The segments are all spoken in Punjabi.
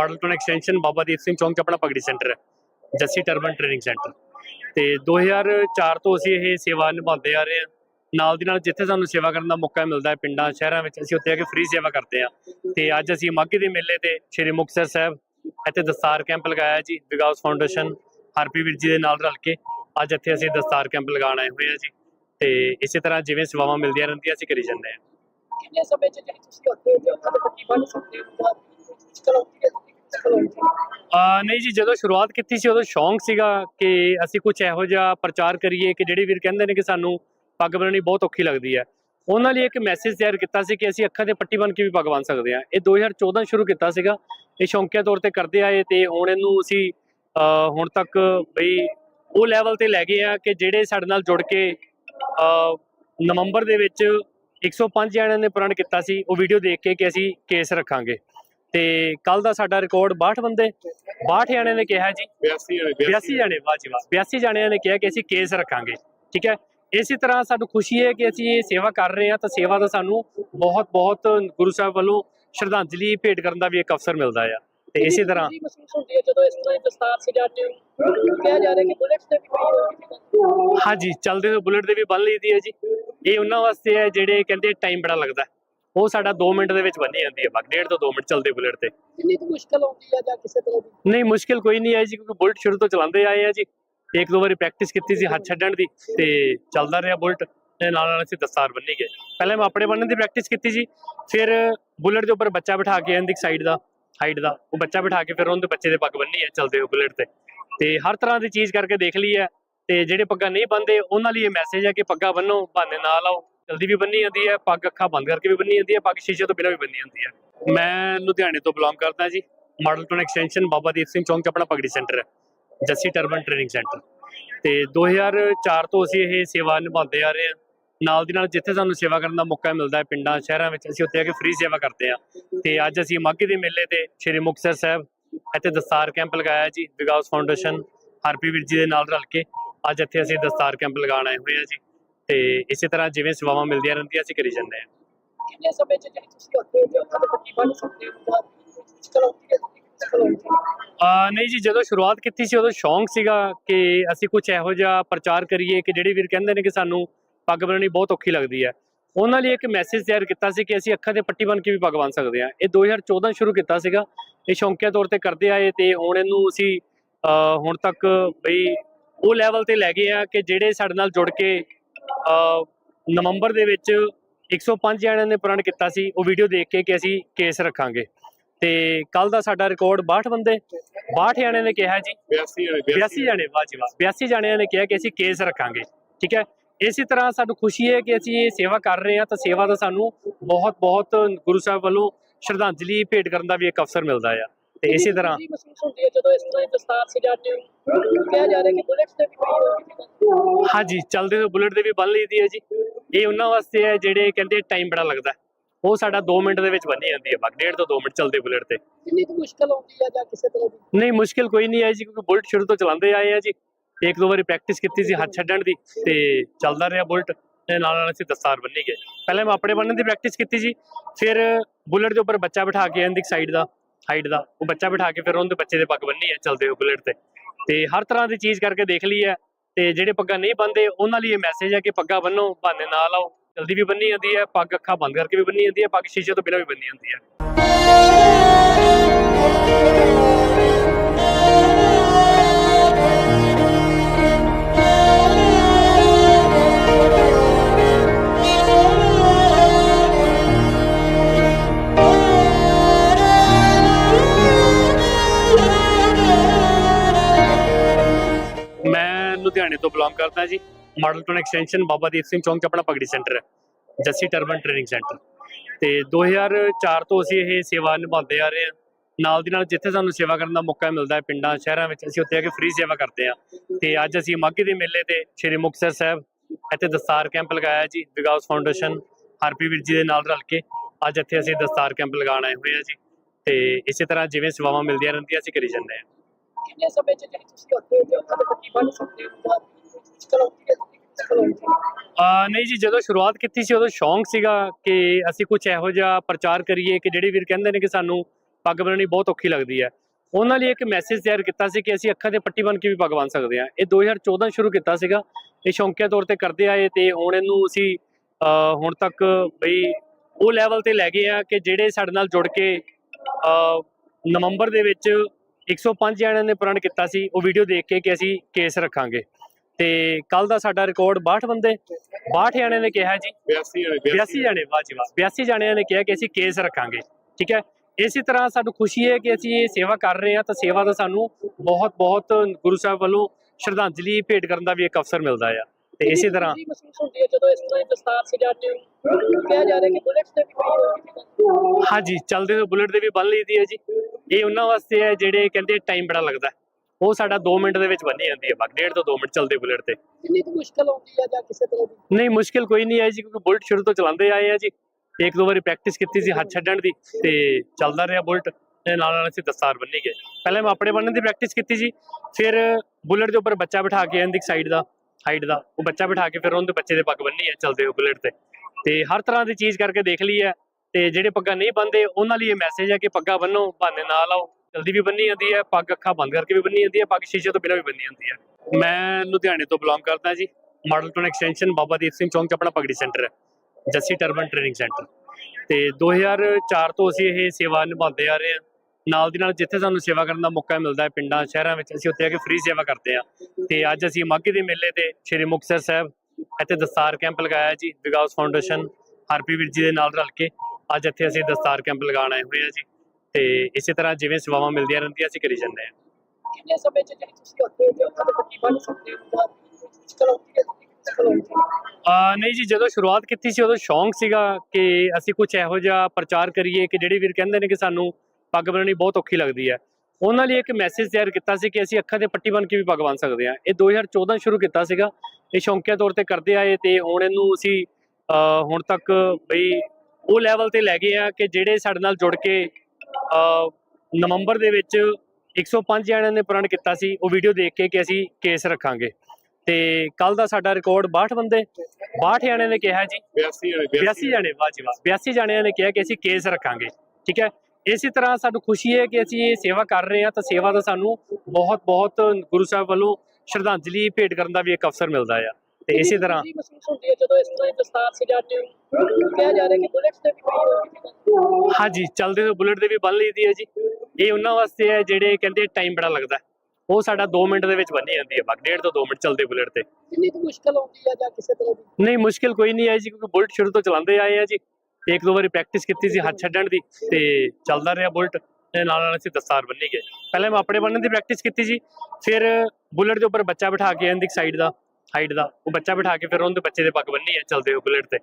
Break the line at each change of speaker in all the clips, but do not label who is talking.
Model town extension Baba Deep Singh ਚੌਂਕ 'ਚ ਆਪਣਾ ਪਗੜੀ ਸੈਂਟਰ ਹੈ ਜੱਸੀ ਟਰਬਨ ਟ੍ਰੇਨਿੰਗ ਸੈਂਟਰ ਤੇ 2004 ਤੋਂ ਅਸੀਂ ਇਹ ਸੇਵਾ ਨਿਭਾਉਂਦੇ ਆ ਰਹੇ ਹਾਂ ਨਾਲ ਦੀ ਨਾਲ ਜਿੱਥੇ ਸਾਨੂੰ ਸੇਵਾ ਕਰਨ ਦਾ ਮੌਕਾ ਮਿਲਦਾ ਹੈ ਪਿੰਡਾਂ ਸ਼ਹਿਰਾਂ ਵਿੱਚ ਅਸੀਂ ਉੱਥੇ ਆ ਕੇ ਫ੍ਰੀ ਸੇਵਾ ਕਰਦੇ ਹਾਂ ਤੇ ਅੱਜ ਅਸੀਂ ਮਾਘੀ ਦੇ ਮੇਲੇ ਤੇ ਸ਼੍ਰੀ ਮੁਕਤਸਰ ਸਾਹਿਬ ਇੱਥੇ ਦਸਤਾਰ ਕੈਂਪ ਲਗਾਇਆ ਜੀ ਵਿਕਾਸ ਫਾਊਂਡੇਸ਼ਨ ਹਰਪੀ ਵੀਰ ਜੀ ਦੇ ਨਾਲ ਰਲ ਕੇ ਅੱਜ ਇੱਥੇ ਅਸੀਂ ਦਸਤਾਰ ਕੈਂਪ ਲਗਾਉਣ ਆਏ ਹੋਏ ਹਾਂ ਜੀ ਤੇ ਇਸੇ ਤਰ੍ਹਾਂ ਜਿਵੇਂ ਸੇਵਾਵਾਂ ਮਿਲਦੀਆਂ ਰਹਿੰਦੀਆਂ ਅਸੀਂ ਕਰੀ ਜਾਂਦੇ ਹਾਂ
ਕਿੰਨੇ ਸਮੇਂ ਚ ਜਿਹੜੀ ਤੁਸੀਂ ਉੱਥੇ ਉੱਥੇ ਦੇ ਪੱਟੀ ਹੋ ਜਾਂ
ਆ ਨਹੀਂ ਜੀ, ਜਦੋਂ ਸ਼ੁਰੂਆਤ ਕੀਤੀ ਸੀ, ਉਦੋਂ ਸ਼ੌਂਕ ਸੀਗਾ ਕਿ ਅਸੀਂ ਕੁਝ ਇਹੋ ਜਿਹਾ ਪ੍ਰਚਾਰ ਕਰੀਏ ਕਿ ਜਿਹੜੇ ਵੀਰ ਕਹਿੰਦੇ ਨੇ ਕਿ ਸਾਨੂੰ ਪੱਗ ਬੰਨਣੀ ਬਹੁਤ ਔਖੀ ਲੱਗਦੀ ਹੈ। ਉਹਨਾਂ ਲਈ ਇੱਕ ਮੈਸੇਜ ਤਿਆਰ ਕੀਤਾ ਸੀ ਕਿ ਅਸੀਂ ਅੱਖਾਂ ਤੇ ਪੱਟੀ ਬੰਨ ਕੇ ਵੀ ਪੱਗ ਬੰਨ ਸਕਦੇ ਹਾਂ। ਇਹ 2014 ਸ਼ੁਰੂ ਕੀਤਾ ਸੀਗਾ। ਇਹ ਸ਼ੌਂਕੀਆ ਤੌਰ ਤੇ ਕਰਦੇ ਆਏ ਤੇ ਹੁਣ ਇਹਨੂੰ ਅਸੀਂ ਹੁਣ ਤੱਕ ਬਈ ਉਹ ਲੈਵਲ ਤੇ ਲੈ ਗਏ ਆ ਕਿ ਜਿਹੜੇ ਸਾਡੇ ਨਾਲ ਜੁੜ ਕੇ ਨਵੰਬਰ ਦੇ ਵਿੱਚ 105 ਜਣਿਆਂ ਨੇ ਪ੍ਰਣ ਕੀਤਾ ਸੀ। ਉਹ ਵੀਡੀਓ ਦੇਖ ਕੇ ਕਿ ਅਸੀਂ ਕੇਸ ਰੱਖਾਂਗੇ। ਤੇ ਕੱਲ ਦਾ ਸਾਡਾ ਰਿਕਾਰਡ 62 ਬੰਦੇ 62 ਜਣਿਆਂ ਨੇ ਕਿਹਾ ਜੀ। 82 ਜਣੇ ਵਾਹ ਜੀ ਵਾਹ। 82 ਜਣਿਆਂ ਨੇ ਕਿਹਾ ਕਿ ਅਸੀਂ ਕੇਸ ਰੱਖਾਂਗੇ ਠੀਕ ਹੈ? ਇਸੇ ਤਰ੍ਹਾਂ ਸਾਨੂੰ ਖੁਸ਼ੀ ਹੈ ਕਿ ਅਸੀਂ ਇਹ ਸੇਵਾ ਕਰ ਰਹੇ ਹਾਂ ਤਾਂ ਸੇਵਾ ਦਾ ਸਾਨੂੰ ਬਹੁਤ ਬਹੁਤ ਗੁਰੂ ਸਾਹਿਬ ਵੱਲੋਂ ਸ਼ਰਧਾਂਜਲੀ ਭੇਟ ਕਰਨ ਦਾ ਵੀ ਇੱਕ ਅਵਸਰ ਮਿਲਦਾ ਆ। ਤੇ ਇਸੇ ਤਰ੍ਹਾਂ
ਖੁਸ਼ੀ ਮਹਿਸੂਸ ਹੁੰਦੀ ਹੈ ਜਦੋਂ ਇਸ ਤਰ੍ਹਾਂ ਦੀ ਦਸਤਾਰ ਸਜਾਉਂਦੇ ਹੋ ਕਿਹਾ ਜਾ ਰਿਹਾ ਕਿ ਬੁਲੇਟ ਤੇ ਵੀ ਕੋਈ
ਹਾਂਜੀ ਚੱਲਦੇ ਹੋਏ ਬੁਲਟ ਦੇ ਵੀ ਬੰਨ ਲਈਦੀ ਹੈ ਜੀ। ਇਹ ਉਹਨਾਂ ਵਾਸਤੇ ਹੈ ਜਿਹੜੇ ਕਹਿੰਦੇ ਟਾਈਮ ਬੜਾ ਲੱਗਦਾ। ਉਹ ਸਾਡਾ 2 ਮਿੰਟ ਦੇ ਵਿੱਚ ਬੰਨੀ ਜਾਂਦੀ ਹੈ ਬਸ ਡੇਢ ਤੋਂ 2 ਮਿੰਟ ਚੱਲਦੇ ਬੁਲਟ ਤੇ।
ਕਿੰਨੀ ਕੁ ਮੁਸ਼ਕਲ ਆਉਂਦੀ ਹੈ ਜਾਂ ਕਿਸੇ ਤਰ੍ਹਾਂ ਦੀ?
ਨਹੀਂ ਮੁਸ਼ਕਿਲ ਕੋਈ ਨਹੀਂ ਆਈ ਜੀ ਕਿਉਂਕਿ ਬੁਲਟ ਸ਼ੁਰੂ ਤੋਂ ਚਲਾਉਂਦੇ ਆਏ ਆ ਜੀ। ਇੱਕ ਦੋ ਵਾਰੀ ਪ੍ਰੈਕਟਿਸ ਕੀਤੀ ਸੀ ਹੱਥ ਛੱਡਣ ਦੀ ਤੇ ਚੱਲਦਾ ਰਿਹਾ ਬੁਲਟ ਤੇ ਨਾਲ ਨਾਲ ਅਸੀਂ ਦਸਤਾਰ ਬੰਨੀ ਗਏ। ਪਹਿਲਾਂ ਮੈਂ ਆਪਣੇ ਬੰਨਣ ਦੀ ਪ੍ਰੈਕਟਿਸ ਕੀਤੀ ਜੀ ਫਿਰ ਬੁਲਟ ਦੇ ਉੱਪਰ ਬੱਚਾ ਬਿਠਾ ਕੇ ਇਹਦੀ ਸਾਈਡ ਦਾ ਹਾਈਟ ਦਾ। ਉਹ ਬੱਚਾ ਬਿਠਾ ਕੇ ਫਿਰ ਉਹਦੇ ਬੱਚੇ ਦੇ ਪੱਗ ਬੰਨੀ ਹੈ ਚੱਲਦੇ ਹੋਏ ਬੁਲਟ ਤੇ। ਤੇ ਹਰ ਤਰ੍ਹਾਂ ਦੀ ਚੀਜ਼ ਕਰਕੇ ਦੇਖ ਲਈ ਹੈ ਤੇ ਜਿਹੜੇ ਪੱਗਾਂ ਨਹੀਂ ਬੰਨਦੇ ਉਹਨਾਂ ਲਈ ਇਹ ਮੈਸੇਜ ਹੈ ਕਿ ਪੱਗਾਂ ਬੰਨੋ ਬਹਾਨੇ ਨਾ ਲਾਓ ਜਲਦੀ ਵੀ ਬੰਨੀ ਜਾਂਦੀ ਹੈ, ਪੱਗ ਅੱਖਾਂ ਬੰਦ ਕਰਕੇ ਵੀ ਬੰਨੀ ਜਾਂਦੀ ਹੈ, ਪੱਗ ਸ਼ੀਸ਼ੇ ਤੋਂ ਬਿਨਾਂ ਵੀ ਬੰਨੀ ਜਾਂਦੀ ਹੈ। ਮੈਂ ਲੁਧਿਆਣੇ ਤੋਂ ਬਿਲੋਂਗ ਕਰਦਾ ਜੀ। Model town extension Baba Deep Singh ਚੌਂਕ 'ਚ ਆਪਣਾ ਪਗੜੀ ਸੈਂਟਰ ਹੈ, ਜੱਸੀ ਟਰਬਨ ਟ੍ਰੇਨਿੰਗ ਸੈਂਟਰ। ਤੇ 2004 ਤੋਂ ਅਸੀਂ ਇਹ ਸੇਵਾ ਨਿਭਾਉਂਦੇ ਆ ਰਹੇ ਹਾਂ। ਨਾਲ ਦੀ ਨਾਲ ਜਿੱਥੇ ਸਾਨੂੰ ਸੇਵਾ ਕਰਨ ਦਾ ਮੌਕਾ ਮਿਲਦਾ ਹੈ, ਪਿੰਡਾਂ, ਸ਼ਹਿਰਾਂ ਵਿੱਚ ਅਸੀਂ ਉੱਥੇ ਆ ਕੇ ਫ੍ਰੀ ਸੇਵਾ ਕਰਦੇ ਹਾਂ। ਤੇ ਅੱਜ ਅਸੀਂ ਮਾਘੀ ਦੇ ਮੇਲੇ ਤੇ ਸ਼੍ਰੀ ਮੁਕਤਸਰ ਸਾਹਿਬ ਇੱਥੇ ਦਸਤਾਰ ਕੈਂਪ ਲਗਾਇਆ ਜੀ, ਵਿਕਾਸ ਫਾਊਂਡੇਸ਼ਨ ਹਰਪੀ ਵੀਰ ਜੀ ਦੇ ਨਾਲ ਰਲ ਕੇ ਅੱਜ ਇੱਥੇ ਅਸੀਂ ਦਸਤਾਰ ਕੈਂਪ ਲਗਾਉਣ ਆਏ ਹੋਏ ਹਾਂ ਜੀ। ਤੇ ਇਸੇ ਤਰ੍ਹਾਂ ਜਿਵੇਂ ਸੇਵਾਵਾਂ ਮਿਲਦੀਆਂ ਰਹਿੰਦੀਆਂ ਅਸੀਂ ਕਰੀ ਜਾਂਦੇ ਹਾਂ।
ਕਿੰਨੇ ਸਮੇਂ ਚ ਜਿਹੜੀ ਤੁਸੀਂ ਉੱਥੇ ਤੇ ਉੱਥੇ ਦੇ ਪੱਟੀ ਬੰਨ ਸਕਦੇ ਹੋ? ਹੈ
ਆ ਨਹੀਂ ਜੀ ਜਦੋਂ ਸ਼ੁਰੂਆਤ ਕੀਤੀ ਸੀ ਉਦੋਂ ਸ਼ੌਂਕ ਸੀਗਾ ਕਿ ਅਸੀਂ ਕੁਝ ਇਹੋ ਜਿਹਾ ਪ੍ਰਚਾਰ ਕਰੀਏ ਕਿ ਜਿਹੜੇ ਵੀਰ ਕਹਿੰਦੇ ਨੇ ਕਿ ਸਾਨੂੰ ਪੱਗ ਬੰਨਣੀ ਬਹੁਤ ਔਖੀ ਲੱਗਦੀ ਹੈ। ਉਹਨਾਂ ਲਈ ਇੱਕ ਮੈਸੇਜ ਤਿਆਰ ਕੀਤਾ ਸੀ ਕਿ ਅਸੀਂ ਅੱਖਾਂ ਤੇ ਪੱਟੀ ਬੰਨ ਕੇ ਵੀ ਪੱਗ ਬੰਨ ਸਕਦੇ ਹਾਂ। ਇਹ 2014 ਸ਼ੁਰੂ ਕੀਤਾ ਸੀਗਾ। ਇਹ ਸ਼ੌਂਕੀਆ ਤੌਰ ਤੇ ਕਰਦੇ ਆਏ ਤੇ ਹੁਣ ਇਹਨੂੰ ਅਸੀਂ ਹੁਣ ਤੱਕ ਬਈ ਉਹ ਲੈਵਲ ਤੇ ਲੈ ਗਏ ਆ ਕਿ ਜਿਹੜੇ ਸਾਡੇ ਨਾਲ ਜੁੜ ਕੇ ਨਵੰਬਰ ਦੇ ਵਿੱਚ 105 ਜਣਿਆਂ ਨੇ ਪ੍ਰਣ ਕੀਤਾ ਸੀ। ਉਹ ਵੀਡੀਓ ਦੇਖ ਕੇ ਕਿ ਅਸੀਂ ਕੇਸ ਰੱਖਾਂਗੇ। ਤੇ ਕੱਲ ਦਾ ਸਾਡਾ ਰਿਕਾਰਡ 62 ਬੰਦੇ 62 ਜਣਿਆਂ ਨੇ ਕਿਹਾ ਜੀ। 82 ਜਣੇ ਵਾਹ ਜੀ ਵਾਹ। 82 ਜਣਿਆਂ ਨੇ ਕਿਹਾ ਕਿ ਅਸੀਂ ਕੇਸ ਰੱਖਾਂਗੇ। ਠੀਕ ਹੈ? ਇਸੇ ਤਰ੍ਹਾਂ ਸਾਨੂੰ ਖੁਸ਼ੀ ਹੈ ਕਿ ਅਸੀਂ ਇਹ ਸੇਵਾ ਕਰ ਰਹੇ ਹਾਂ। ਤਾਂ ਸੇਵਾ ਦਾ ਸਾਨੂੰ ਬਹੁਤ ਬਹੁਤ ਗੁਰੂ ਸਾਹਿਬ ਵੱਲੋਂ ਸ਼ਰਧਾਂਜਲੀ ਭੇਟ ਕਰਨ ਦਾ ਵੀ ਇੱਕ ਅਵਸਰ ਮਿਲਦਾ ਆ। ਤੇ ਇਸੇ ਤਰ੍ਹਾਂ
ਮਹਿਸੂਸ ਹੁੰਦੀ ਹੈ ਜਦੋਂ ਇਸ ਤਰ੍ਹਾਂ ਦੀ ਦਸਤਾਰ ਸਜਾਉਂਦੇ ਹੋ? ਕਿਹਾ ਜਾ ਰਿਹਾ ਕਿ ਬੁਲੇਟ ਤੇ ਵੀ ਕੋਈ
ਹਾਂਜੀ ਚੱਲਦੇ ਹੋਏ ਬੁਲਟ ਦੇ ਵੀ ਬੰਨ ਲਈਦੀ ਹੈ ਜੀ। ਇਹ ਉਹਨਾਂ ਵਾਸਤੇ ਹੈ ਜਿਹੜੇ ਕਹਿੰਦੇ ਟਾਈਮ ਬੜਾ ਲੱਗਦਾ। ਹੈ। ਉਹ ਸਾਡਾ 2 ਮਿੰਟ ਦੇ ਵਿੱਚ ਬੰਨੀ ਜਾਂਦੀ ਹੈ। ਬਸ ਡੇਢ ਤੋਂ 2 ਮਿੰਟ ਚੱਲਦੇ ਬੁਲਟ ਤੇ।
ਕਿੰਨੀ ਕੁ ਮੁਸ਼ਕਲ ਆਉਂਦੀ ਹੈ ਜਾਂ ਕਿਸੇ ਤਰ੍ਹਾਂ ਦੀ?
ਨਹੀਂ ਮੁਸ਼ਕਿਲ ਕੋਈ ਨਹੀਂ ਆਈ ਜੀ ਕਿਉਂਕਿ ਬੁਲਟ ਸ਼ੁਰੂ ਤੋਂ ਚਲਾਉਂਦੇ ਆਏ ਆ ਜੀ। ਇੱਕ ਦੋ ਵਾਰੀ ਪ੍ਰੈਕਟਿਸ ਕੀਤੀ ਸੀ ਹੱਥ ਛੱਡਣ ਦੀ ਤੇ ਚੱਲਦਾ ਰਿਹਾ ਬੁਲਟ। ਤੇ ਨਾਲ ਨਾਲ ਅਸੀਂ ਦਸਤਾਰ ਬੰਨੀ ਗਏ। ਪਹਿਲਾਂ ਮੈਂ ਆਪਣੇ ਬੰਨਣ ਦੀ ਪ੍ਰੈਕਟਿਸ ਕੀਤੀ ਸੀ ਫਿਰ ਬੁਲਟ ਦੇ ਉੱਪਰ ਬੱਚਾ ਬਿਠਾ ਕੇ ਇਹਦੀ ਸਾਈਡ ਦਾ। ਹਾਈਟ ਦਾ। ਉਹ ਬੱਚਾ ਬਿਠਾ ਕੇ ਫਿਰ ਉਹਦੇ ਬੱਚੇ ਦੇ ਪੱਗ ਬੰਨੀ ਹੈ, ਚੱਲਦੇ ਹੋਏ ਬੁਲਟ ਤੇ। ਤੇ ਹਰ ਤਰ੍ਹਾਂ ਦੀ ਚੀਜ਼ ਕਰਕੇ ਦੇਖ ਲਈ ਹੈ। ਤੇ ਜਿਹੜੇ ਪੱਗਾਂ ਨਹੀਂ ਬੰਨਦੇ ਉਹਨਾਂ ਲਈ ਇਹ ਮੈਸੇਜ ਹੈ ਕਿ ਪੱਗਾਂ ਬੰਨੋ ਬਹਾਨੇ ਨਾ ਲਾਓ ਜਲਦੀ ਵੀ ਬੰਨੀ ਜਾਂਦੀ ਹੈ, ਪੱਗ ਅੱਖਾਂ ਬੰਦ ਕਰਕੇ ਵੀ ਬੰਨੀ ਜਾਂਦੀ ਹੈ, ਪੱਗ ਸ਼ੀਸ਼ੇ ਤੋਂ ਬਿਨਾਂ ਵੀ ਬੰਨੀ ਜਾਂਦੀ ਹੈ। ਲੁਧਿਆਣੇ ਤੋਂ ਬਿਲੋਂਗ ਕਰਦਾ ਜੀ। Model town extension Baba Deep Singh ਚੌਂਕ 'ਚ ਆਪਣਾ ਪਗੜੀ ਸੈਂਟਰ ਹੈ, ਜੱਸੀ ਟਰਬਨ ਟ੍ਰੇਨਿੰਗ ਸੈਂਟਰ ਤੇ 2004 ਤੋਂ ਅਸੀਂ ਇਹ ਸੇਵਾ ਨਿਭਾਉਂਦੇ ਆ ਰਹੇ ਹਾਂ। ਨਾਲ ਦੀ ਨਾਲ ਜਿੱਥੇ ਸਾਨੂੰ ਸੇਵਾ ਕਰਨ ਦਾ ਮੌਕਾ ਮਿਲਦਾ ਹੈ, ਪਿੰਡਾਂ, ਸ਼ਹਿਰਾਂ ਵਿੱਚ ਅਸੀਂ ਉੱਥੇ ਆ ਕੇ ਫ੍ਰੀ ਸੇਵਾ ਕਰਦੇ ਹਾਂ। ਤੇ ਅੱਜ ਅਸੀਂ ਮਾਘੀ ਦੇ ਮੇਲੇ ਤੇ ਸ਼੍ਰੀ ਮੁਕਤਸਰ ਸਾਹਿਬ ਇੱਥੇ ਦਸਤਾਰ ਕੈਂਪ ਲਗਾਇਆ ਜੀ, ਵਿਕਾਸ ਫਾਊਂਡੇਸ਼ਨ ਹਰਪੀ ਵੀਰ ਜੀ ਦੇ ਨਾਲ ਰਲ ਕੇ ਅੱਜ ਇੱਥੇ ਅਸੀਂ ਦਸਤਾਰ ਕੈਂਪ ਲਗਾਉਣ ਆਏ ਹੋਏ ਹਾਂ ਜੀ। ਤੇ ਇਸੇ ਤਰ੍ਹਾਂ ਜਿਵੇਂ ਸੇਵਾਵਾਂ ਮਿਲਦੀਆਂ ਰਹਿੰਦੀਆਂ, ਅਸੀਂ ਕਰੀ ਜਾਂਦੇ ਹਾਂ।
ਕਿੰਨੇ ਸਮੇਂ ਚ ਜਿਹੜੀ ਤੁਸੀਂ ਉੱਥੇ ਤੇ ਉੱਥੇ ਦੇ ਪੱਟੀ ਬੰਨ ਸਕਦੇ ਹੋ? ਜਾਂ ਮੁਸ਼ਕਲ ਆਉਂਦੀ ਹੈ ਮੁਸ਼ਕਲ ਆਉਂਦੀ ਹੈ
ਨਹੀਂ ਜੀ ਜਦੋਂ ਸ਼ੁਰੂਆਤ ਕੀਤੀ ਸੀ ਉਦੋਂ ਸ਼ੌਂਕ ਸੀਗਾ ਕਿ ਅਸੀਂ ਕੁਝ ਇਹੋ ਜਿਹਾ ਪ੍ਰਚਾਰ ਕਰੀਏ ਕਿ ਜਿਹੜੇ ਵੀਰ ਕਹਿੰਦੇ ਨੇ ਕਿ ਸਾਨੂੰ ਪੱਗ ਬੰਨਣੀ ਬਹੁਤ ਔਖੀ ਲੱਗਦੀ ਹੈ। ਉਹਨਾਂ ਲਈ ਇੱਕ ਮੈਸੇਜ ਤਿਆਰ ਕੀਤਾ ਸੀ ਕਿ ਅਸੀਂ ਅੱਖਾਂ ਤੇ ਪੱਟੀ ਬੰਨ ਕੇ ਵੀ ਪੱਗ ਬੰਨ ਸਕਦੇ ਹਾਂ। ਇਹ 2014 ਸ਼ੁਰੂ ਕੀਤਾ ਸੀਗਾ। ਇਹ ਸ਼ੌਂਕੀਆ ਤੌਰ ਤੇ ਕਰਦੇ ਆਏ ਤੇ ਹੁਣ ਇਹਨੂੰ ਅਸੀਂ ਹੁਣ ਤੱਕ ਬਈ ਉਹ ਲੈਵਲ ਤੇ ਲੈ ਗਏ ਆ ਕਿ ਜਿਹੜੇ ਸਾਡੇ ਨਾਲ ਜੁੜ ਕੇ ਅਹ, ਨਵੰਬਰ ਦੇ ਵਿੱਚ 105 ਜਣਿਆਂ ਨੇ ਪ੍ਰਣ ਕੀਤਾ ਸੀ ਉਹ ਵੀਡੀਓ ਦੇਖ ਕੇ ਕਿ ਅਸੀਂ ਕੇਸ ਰੱਖਾਂਗੇ। ਤੇ ਕੱਲ ਦਾ ਸਾਡਾ ਰਿਕਾਰਡ 62 ਬੰਦੇ 62 ਜਣਿਆਂ ਨੇ ਕਿਹਾ ਜੀ।
82 ਜਣੇ
82 ਜਣੇ ਵਾਹ ਜੀ ਵਾਹ। 82 ਜਣਿਆਂ ਨੇ ਕਿਹਾ ਕਿ ਅਸੀਂ ਕੇਸ ਰੱਖਾਂਗੇ ਠੀਕ ਹੈ? ਇਸੇ ਤਰ੍ਹਾਂ ਸਾਨੂੰ ਖੁਸ਼ੀ ਹੈ ਕਿ ਅਸੀਂ ਇਹ ਸੇਵਾ ਕਰ ਰਹੇ ਹਾਂ ਤਾਂ ਸੇਵਾ ਦਾ ਸਾਨੂੰ ਬਹੁਤ ਬਹੁਤ ਗੁਰੂ ਸਾਹਿਬ ਵੱਲੋਂ ਸ਼ਰਧਾਂਜਲੀ ਭੇਟ ਕਰਨ ਦਾ ਵੀ ਇੱਕ ਅਵਸਰ ਮਿਲਦਾ ਆ। ਤੇ ਇਸੇ ਤਰ੍ਹਾਂ
ਖੁਸ਼ੀ ਮਹਿਸੂਸ ਹੁੰਦੀ ਹੈ ਜਦੋਂ ਇਸ ਤਰ੍ਹਾਂ ਦੀ ਦਸਤਾਰ ਸਜਾਉਂਦੇ ਹੋ ਕਿਹਾ ਜਾ ਰਿਹਾ ਕਿ ਬੁਲੇਟਸ ਤੇ ਵੀ ਕੋਈ ਹੋਵੇ
ਹਾਂਜੀ ਚੱਲਦੇ ਹੋਏ ਬੁਲਟ ਦੇ ਵੀ ਬੰਨ ਲਈਦੀ ਹੈ ਜੀ। ਇਹ ਉਹਨਾਂ ਵਾਸਤੇ ਹੈ ਜਿਹੜੇ ਕਹਿੰਦੇ ਟਾਈਮ ਬੜਾ ਲੱਗਦਾ। ਉਹ ਸਾਡਾ 2 ਮਿੰਟ ਦੇ ਵਿੱਚ ਬੰਨੀ ਜਾਂਦੀ ਹੈ। ਬਸ ਡੇਢ ਤੋਂ 2 ਮਿੰਟ ਚੱਲਦੇ ਬੁਲਟ ਤੇ।
ਕਿੰਨੀ ਕੁ ਮੁਸ਼ਕਲ ਆਉਂਦੀ ਹੈ ਜਾਂ ਕਿਸੇ ਤਰ੍ਹਾਂ ਦੀ?
ਨਹੀਂ ਮੁਸ਼ਕਿਲ ਕੋਈ ਨਹੀਂ ਆਈ ਜੀ ਕਿਉਂਕਿ ਬੁਲਟ ਸ਼ੁਰੂ ਤੋਂ ਚਲਾਉਂਦੇ ਆਏ ਆ ਜੀ। ਇੱਕ ਦੋ ਵਾਰੀ ਪ੍ਰੈਕਟਿਸ ਕੀਤੀ ਸੀ ਹੱਥ ਛੱਡਣ ਦੀ ਤੇ ਚੱਲਦਾ ਰਿਹਾ ਬੁਲਟ ਤੇ ਨਾਲ ਨਾਲ ਅਸੀਂ ਦਸਤਾਰ ਬੰਨੀ ਗਏ। ਪਹਿਲੇ ਮੈਂ ਆਪਣੇ ਬੰਨਣ ਦੀ ਪ੍ਰੈਕਟਿਸ ਕੀਤੀ ਸੀ। ਫਿਰ ਬੁਲਟ ਦੇ ਉੱਪਰ ਬੱਚਾ ਬਿਠਾ ਕੇ ਇਹਦੀ ਸਾਈਡ ਦਾ। ਹਾਈਟ ਦਾ। ਉਹ ਬੱਚਾ ਬਿਠਾ ਕੇ ਫਿਰ ਉਹਦੇ ਬੱਚੇ ਦੇ ਪੱਗ ਬੰਨੀ ਹੈ ਚੱਲਦੇ ਹੋ ਬੁਲਟ ਤੇ। ਤੇ ਹਰ ਤਰ੍ਹਾਂ ਦੀ ਚੀਜ਼ ਕਰਕੇ ਦੇਖ ਲਈ ਹੈ। ਤੇ ਜਿਹੜੇ ਪੱਗਾਂ ਨਹੀਂ ਬੰਨਦੇ ਉਹਨਾਂ ਲਈ ਇਹ ਮੈਸੇਜ ਹੈ ਕਿ ਪੱਗਾਂ ਬੰਨੋ ਬਹਾਨੇ ਨਾ ਲਾਓ ਜਲਦੀ ਵੀ ਬੰਨੀ ਜਾਂਦੀ ਹੈ, ਪੱਗ ਅੱਖਾਂ ਬੰਦ ਕਰਕੇ ਵੀ ਬੰਨੀ ਜਾਂਦੀ ਹੈ, ਪੱਗ ਸ਼ੀਸ਼ੇ ਤੋਂ ਬਿਨਾਂ ਵੀ ਬੰਨੀ ਜਾਂਦੀ ਹੈ। ਮੈਂ ਲੁਧਿਆਣੇ ਤੋਂ ਬਿਲੋਂਗ ਕਰਦਾ ਜੀ। Model town extension Baba Deep Singh ਚੌਂਕ 'ਚ ਆਪਣਾ ਪਗੜੀ ਸੈਂਟਰ ਹੈ। ਜੱਸੀ ਟਰਬਨ ਟ੍ਰੇਨਿੰਗ ਸੈਂਟਰ ਤੇ 2004 ਤੋਂ ਅਸੀਂ ਇਹ ਸੇਵਾ ਨਿਭਾਉਂਦੇ ਆ ਰਹੇ ਹਾਂ। ਨਾਲ ਦੀ ਨਾਲ ਜਿੱਥੇ ਸਾਨੂੰ ਸੇਵਾ ਕਰਨ ਦਾ ਮੌਕਾ ਮਿਲਦਾ ਹੈ ਪਿੰਡਾਂ ਸ਼ਹਿਰਾਂ ਵਿੱਚ ਅਸੀਂ ਉੱਥੇ ਆ ਕੇ ਫ੍ਰੀ ਸੇਵਾ ਕਰਦੇ ਹਾਂ। ਤੇ ਅੱਜ ਅਸੀਂ ਮਾਘੀ ਦੇ ਮੇਲੇ ਤੇ ਸ਼੍ਰੀ ਮੁਕਤਸਰ ਸਾਹਿਬ ਇੱਥੇ ਦਸਤਾਰ ਕੈਂਪ ਲਗਾਇਆ ਜੀ ਵਿਕਾਸ ਫਾਊਂਡੇਸ਼ਨ ਹਰਪੀ ਵੀਰ ਜੀ ਦੇ ਨਾਲ ਰਲ ਕੇ ਅੱਜ ਇੱਥੇ ਅਸੀਂ ਦਸਤਾਰ ਕੈਂਪ ਲਗਾਉਣ ਆਏ ਹੋਏ ਆ ਜੀ। ਤੇ ਇਸੇ ਤਰ੍ਹਾਂ ਜਿਵੇਂ ਸੇਵਾਵਾਂ ਮਿਲਦੀਆਂ ਰਹਿੰਦੀਆਂ ਅਸੀਂ ਕਰੀ ਜਾਂਦੇ ਹਾਂ।
ਕਿੰਨੇ ਸਮੇਂ ਚ ਜਿਹੜੀ ਤੁਸੀਂ ਉੱਥੇ ਜੇ ਤੇ ਪੱਟੀ ਬੰਨ ਸਕਦੇ ਹੋ? ਮੁਸ਼ਕਲ ਆਉਂਦੀ ਹੈ
ਆ ਨਹੀਂ ਜੀ ਜਦੋਂ ਸ਼ੁਰੂਆਤ ਕੀਤੀ ਸੀ ਉਦੋਂ ਸ਼ੌਂਕ ਸੀਗਾ ਕਿ ਅਸੀਂ ਕੁਝ ਇਹੋ ਜਿਹਾ ਪ੍ਰਚਾਰ ਕਰੀਏ ਕਿ ਜਿਹੜੇ ਵੀਰ ਕਹਿੰਦੇ ਨੇ ਕਿ ਸਾਨੂੰ ਪੱਗ ਬੰਨਣੀ ਬਹੁਤ ਔਖੀ ਲੱਗਦੀ ਹੈ। ਉਹਨਾਂ ਲਈ ਇੱਕ ਮੈਸੇਜ ਤਿਆਰ ਕੀਤਾ ਸੀ ਕਿ ਅਸੀਂ ਅੱਖਾਂ ਤੇ ਪੱਟੀ ਬੰਨ ਕੇ ਵੀ ਪੱਗ ਬੰਨ ਸਕਦੇ ਹਾਂ। ਇਹ 2014 ਸ਼ੁਰੂ ਕੀਤਾ ਸੀਗਾ। ਇਹ ਸ਼ੌਂਕੀਆ ਤੌਰ ਤੇ ਕਰਦੇ ਆਏ ਤੇ ਹੁਣ ਇਹਨੂੰ ਅਸੀਂ ਹੁਣ ਤੱਕ ਬਈ ਉਹ ਲੈਵਲ ਤੇ ਲੈ ਗਏ ਆ ਕਿ ਜਿਹੜੇ ਸਾਡੇ ਨਾਲ ਜੁੜ ਕੇ ਨਵੰਬਰ ਦੇ ਵਿੱਚ 105 ਜਣਿਆਂ ਨੇ ਪ੍ਰਣ ਕੀਤਾ ਸੀ ਉਹ ਵੀਡੀਓ ਦੇਖ ਕੇ ਕਿ ਅਸੀਂ ਕੇਸ ਰੱਖਾਂਗੇ। ਤੇ ਕੱਲ ਦਾ ਸਾਡਾ ਰਿਕਾਰਡ 62 ਬੰਦੇ 62 ਜਣਿਆਂ ਨੇ ਕਿਹਾ ਜੀ।
82 ਜਣੇ
82 ਜਣੇ ਵਾਹ ਜੀ ਵਾਹ। 82 ਜਣਿਆਂ ਨੇ ਕਿਹਾ ਕਿ ਅਸੀਂ ਕੇਸ ਰੱਖਾਂਗੇ। ਠੀਕ ਹੈ? ਇਸੇ ਤਰ੍ਹਾਂ ਸਾਨੂੰ ਖੁਸ਼ੀ ਹੈ ਕਿ ਅਸੀਂ ਇਹ ਸੇਵਾ ਕਰ ਰਹੇ ਹਾਂ ਤਾਂ ਸੇਵਾ ਦਾ ਸਾਨੂੰ ਬਹੁਤ ਬਹੁਤ ਗੁਰੂ ਸਾਹਿਬ ਵੱਲੋਂ ਸ਼ਰਧਾਂਜਲੀ ਭੇਟ ਕਰਨ ਦਾ ਵੀ ਇੱਕ ਅਵਸਰ ਮਿਲਦਾ ਆ। ਤੇ ਇਸੇ ਤਰ੍ਹਾਂ
ਤੇ
ਹਾਂਜੀ ਚੱਲਦੇ ਹੋਏ ਬੁਲਟ ਦੇ ਵੀ ਬੰਨ ਲਈਦੀ ਹੈ ਜੀ। ਇਹ ਉਹਨਾਂ ਵਾਸਤੇ ਹੈ ਜਿਹੜੇ ਕਹਿੰਦੇ ਟਾਈਮ ਬੜਾ ਲੱਗਦਾ। ਉਹ ਸਾਡਾ 2 ਮਿੰਟ ਦੇ ਵਿੱਚ ਬੰਨੀ ਜਾਂਦੀ ਹੈ। ਬਸ ਡੇਢ ਤੋਂ 2 ਮਿੰਟ ਚੱਲਦੇ ਬੁਲਟ ਤੇ।
ਕਿੰਨੀ ਕੁ ਮੁਸ਼ਕਲ ਆਉਂਦੀ ਹੈ ਜਾਂ ਕਿਸੇ ਤਰ੍ਹਾਂ ਦੀ?
ਨਹੀਂ ਮੁਸ਼ਕਿਲ ਕੋਈ ਨਹੀਂ ਆਈ ਜੀ ਕਿਉਂਕਿ ਬੁਲਟ ਸ਼ੁਰੂ ਤੋਂ ਚਲਾਉਂਦੇ ਆਏ ਆ ਜੀ। ਇੱਕ ਦੋ ਵਾਰੀ ਪ੍ਰੈਕਟਿਸ ਕੀਤੀ ਸੀ ਹੱਥ ਛੱਡਣ ਦੀ ਤੇ ਚੱਲਦਾ ਰਿਹਾ ਬੁਲਟ ਤੇ ਨਾਲ ਨਾਲ ਅਸੀਂ ਦਸਤਾਰ ਬੰਨੀ ਗਏ। ਪਹਿਲੇ ਮੈਂ ਆਪਣੇ ਬੰਨਣ ਦੀ ਪ੍ਰੈਕਟਿਸ ਕੀਤੀ ਸੀ, ਫਿਰ ਬੁਲਟ ਦੇ ਉੱਪਰ ਬੱਚਾ ਬਿਠਾ ਕੇ ਇਹਦੀ ਸਾਈਡ ਦਾ ਹਾਈਟ ਦਾ, ਉਹ ਬੱਚਾ ਬਿਠਾ ਕੇ ਫਿਰ ਉਹਦੇ ਬੱਚੇ ਦੇ ਪੱਗ ਬੰਨੀ ਹੈ ਚੱਲਦੇ ਹੋ ਬੁਲਟ ਤੇ।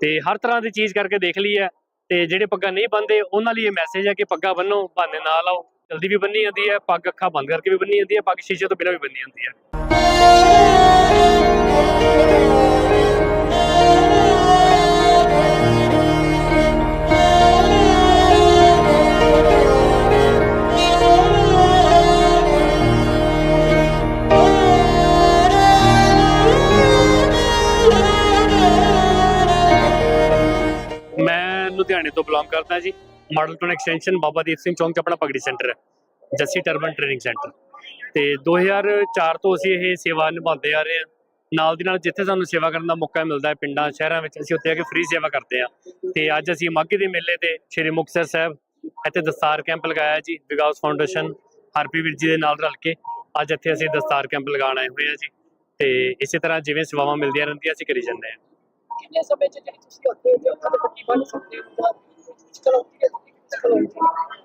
ਤੇ ਹਰ ਤਰ੍ਹਾਂ ਦੀ ਚੀਜ਼ ਕਰਕੇ ਦੇਖ ਲਈ ਹੈ ਤੇ ਜਿਹੜੇ ਪੱਗਾਂ ਨਹੀਂ ਬੰਨਦੇ, ਉਹਨਾਂ ਲਈ ਇਹ ਮੈਸੇਜ ਹੈ ਕਿ ਪੱਗਾਂ ਬੰਨੋ, ਬਹਾਨੇ ਨਾਲ ਲਾਓ ਜਲਦੀ ਵੀ ਬੰਨੀ ਜਾਂਦੀ ਹੈ, ਪੱਗ ਅੱਖਾਂ ਬੰਦ ਕਰਕੇ ਵੀ ਬੰਨੀ ਜਾਂਦੀ ਹੈ, ਪੱਗ ਸ਼ੀਸ਼ੇ ਤੋਂ ਬਿਨਾਂ ਵੀ ਬੰਨੀ ਜਾਂਦੀ ਹੈ। ਮੈਂ ਤੋਂ ਬਿਲੋਂਗ ਕਰਦਾ ਜੀ। Model town extension Baba Deep Singh ਚੌਂਕ 'ਚ ਆਪਣਾ ਪਗੜੀ ਸੈਂਟਰ ਹੈ, ਜੱਸੀ ਟਰਬਨ ਟ੍ਰੇਨਿੰਗ ਸੈਂਟਰ ਤੇ 2004 ਤੋਂ ਅਸੀਂ ਇਹ ਸੇਵਾ ਨਿਭਾਉਂਦੇ ਆ ਰਹੇ ਹਾਂ। ਨਾਲ ਦੀ ਨਾਲ ਜਿੱਥੇ ਸਾਨੂੰ ਸੇਵਾ ਕਰਨ ਦਾ ਮੌਕਾ ਮਿਲਦਾ ਹੈ, ਪਿੰਡਾਂ, ਸ਼ਹਿਰਾਂ ਵਿੱਚ ਅਸੀਂ ਉੱਥੇ ਆ ਕੇ ਫ੍ਰੀ ਸੇਵਾ ਕਰਦੇ ਹਾਂ। ਤੇ ਅੱਜ ਅਸੀਂ ਮਾਘੀ ਦੇ ਮੇਲੇ ਤੇ ਸ਼੍ਰੀ ਮੁਕਤਸਰ ਸਾਹਿਬ ਇੱਥੇ ਦਸਤਾਰ ਕੈਂਪ ਲਗਾਇਆ ਜੀ, ਵਿਕਾਸ ਫਾਊਂਡੇਸ਼ਨ ਹਰਪੀ ਵੀਰ ਜੀ ਦੇ ਨਾਲ ਰਲ ਕੇ ਅੱਜ ਇੱਥੇ ਅਸੀਂ ਦਸਤਾਰ ਕੈਂਪ ਲਗਾਉਣ ਆਏ ਹੋਏ ਆ ਜੀ। ਤੇ ਇਸੇ ਤਰ੍ਹਾਂ ਜਿਵੇਂ ਸੇਵਾਵਾਂ ਮਿਲਦੀਆਂ ਰਹਿੰਦੀਆਂ, ਅਸੀਂ ਕਰੀ ਜਾਂਦੇ ਹਾਂ।
ਕਿੰਨੇ ਸਮੇਂ ਚ ਜਿਹੜੀ ਤੁਸੀਂ ਉੱਥੇ ਜੇ ਅੱਖਾਂ ਤੇ ਪੱਟੀ ਬੰਨ ਸਕਦੇ ਹੋ ਜਾਂ ਮੁਸ਼ਕਲ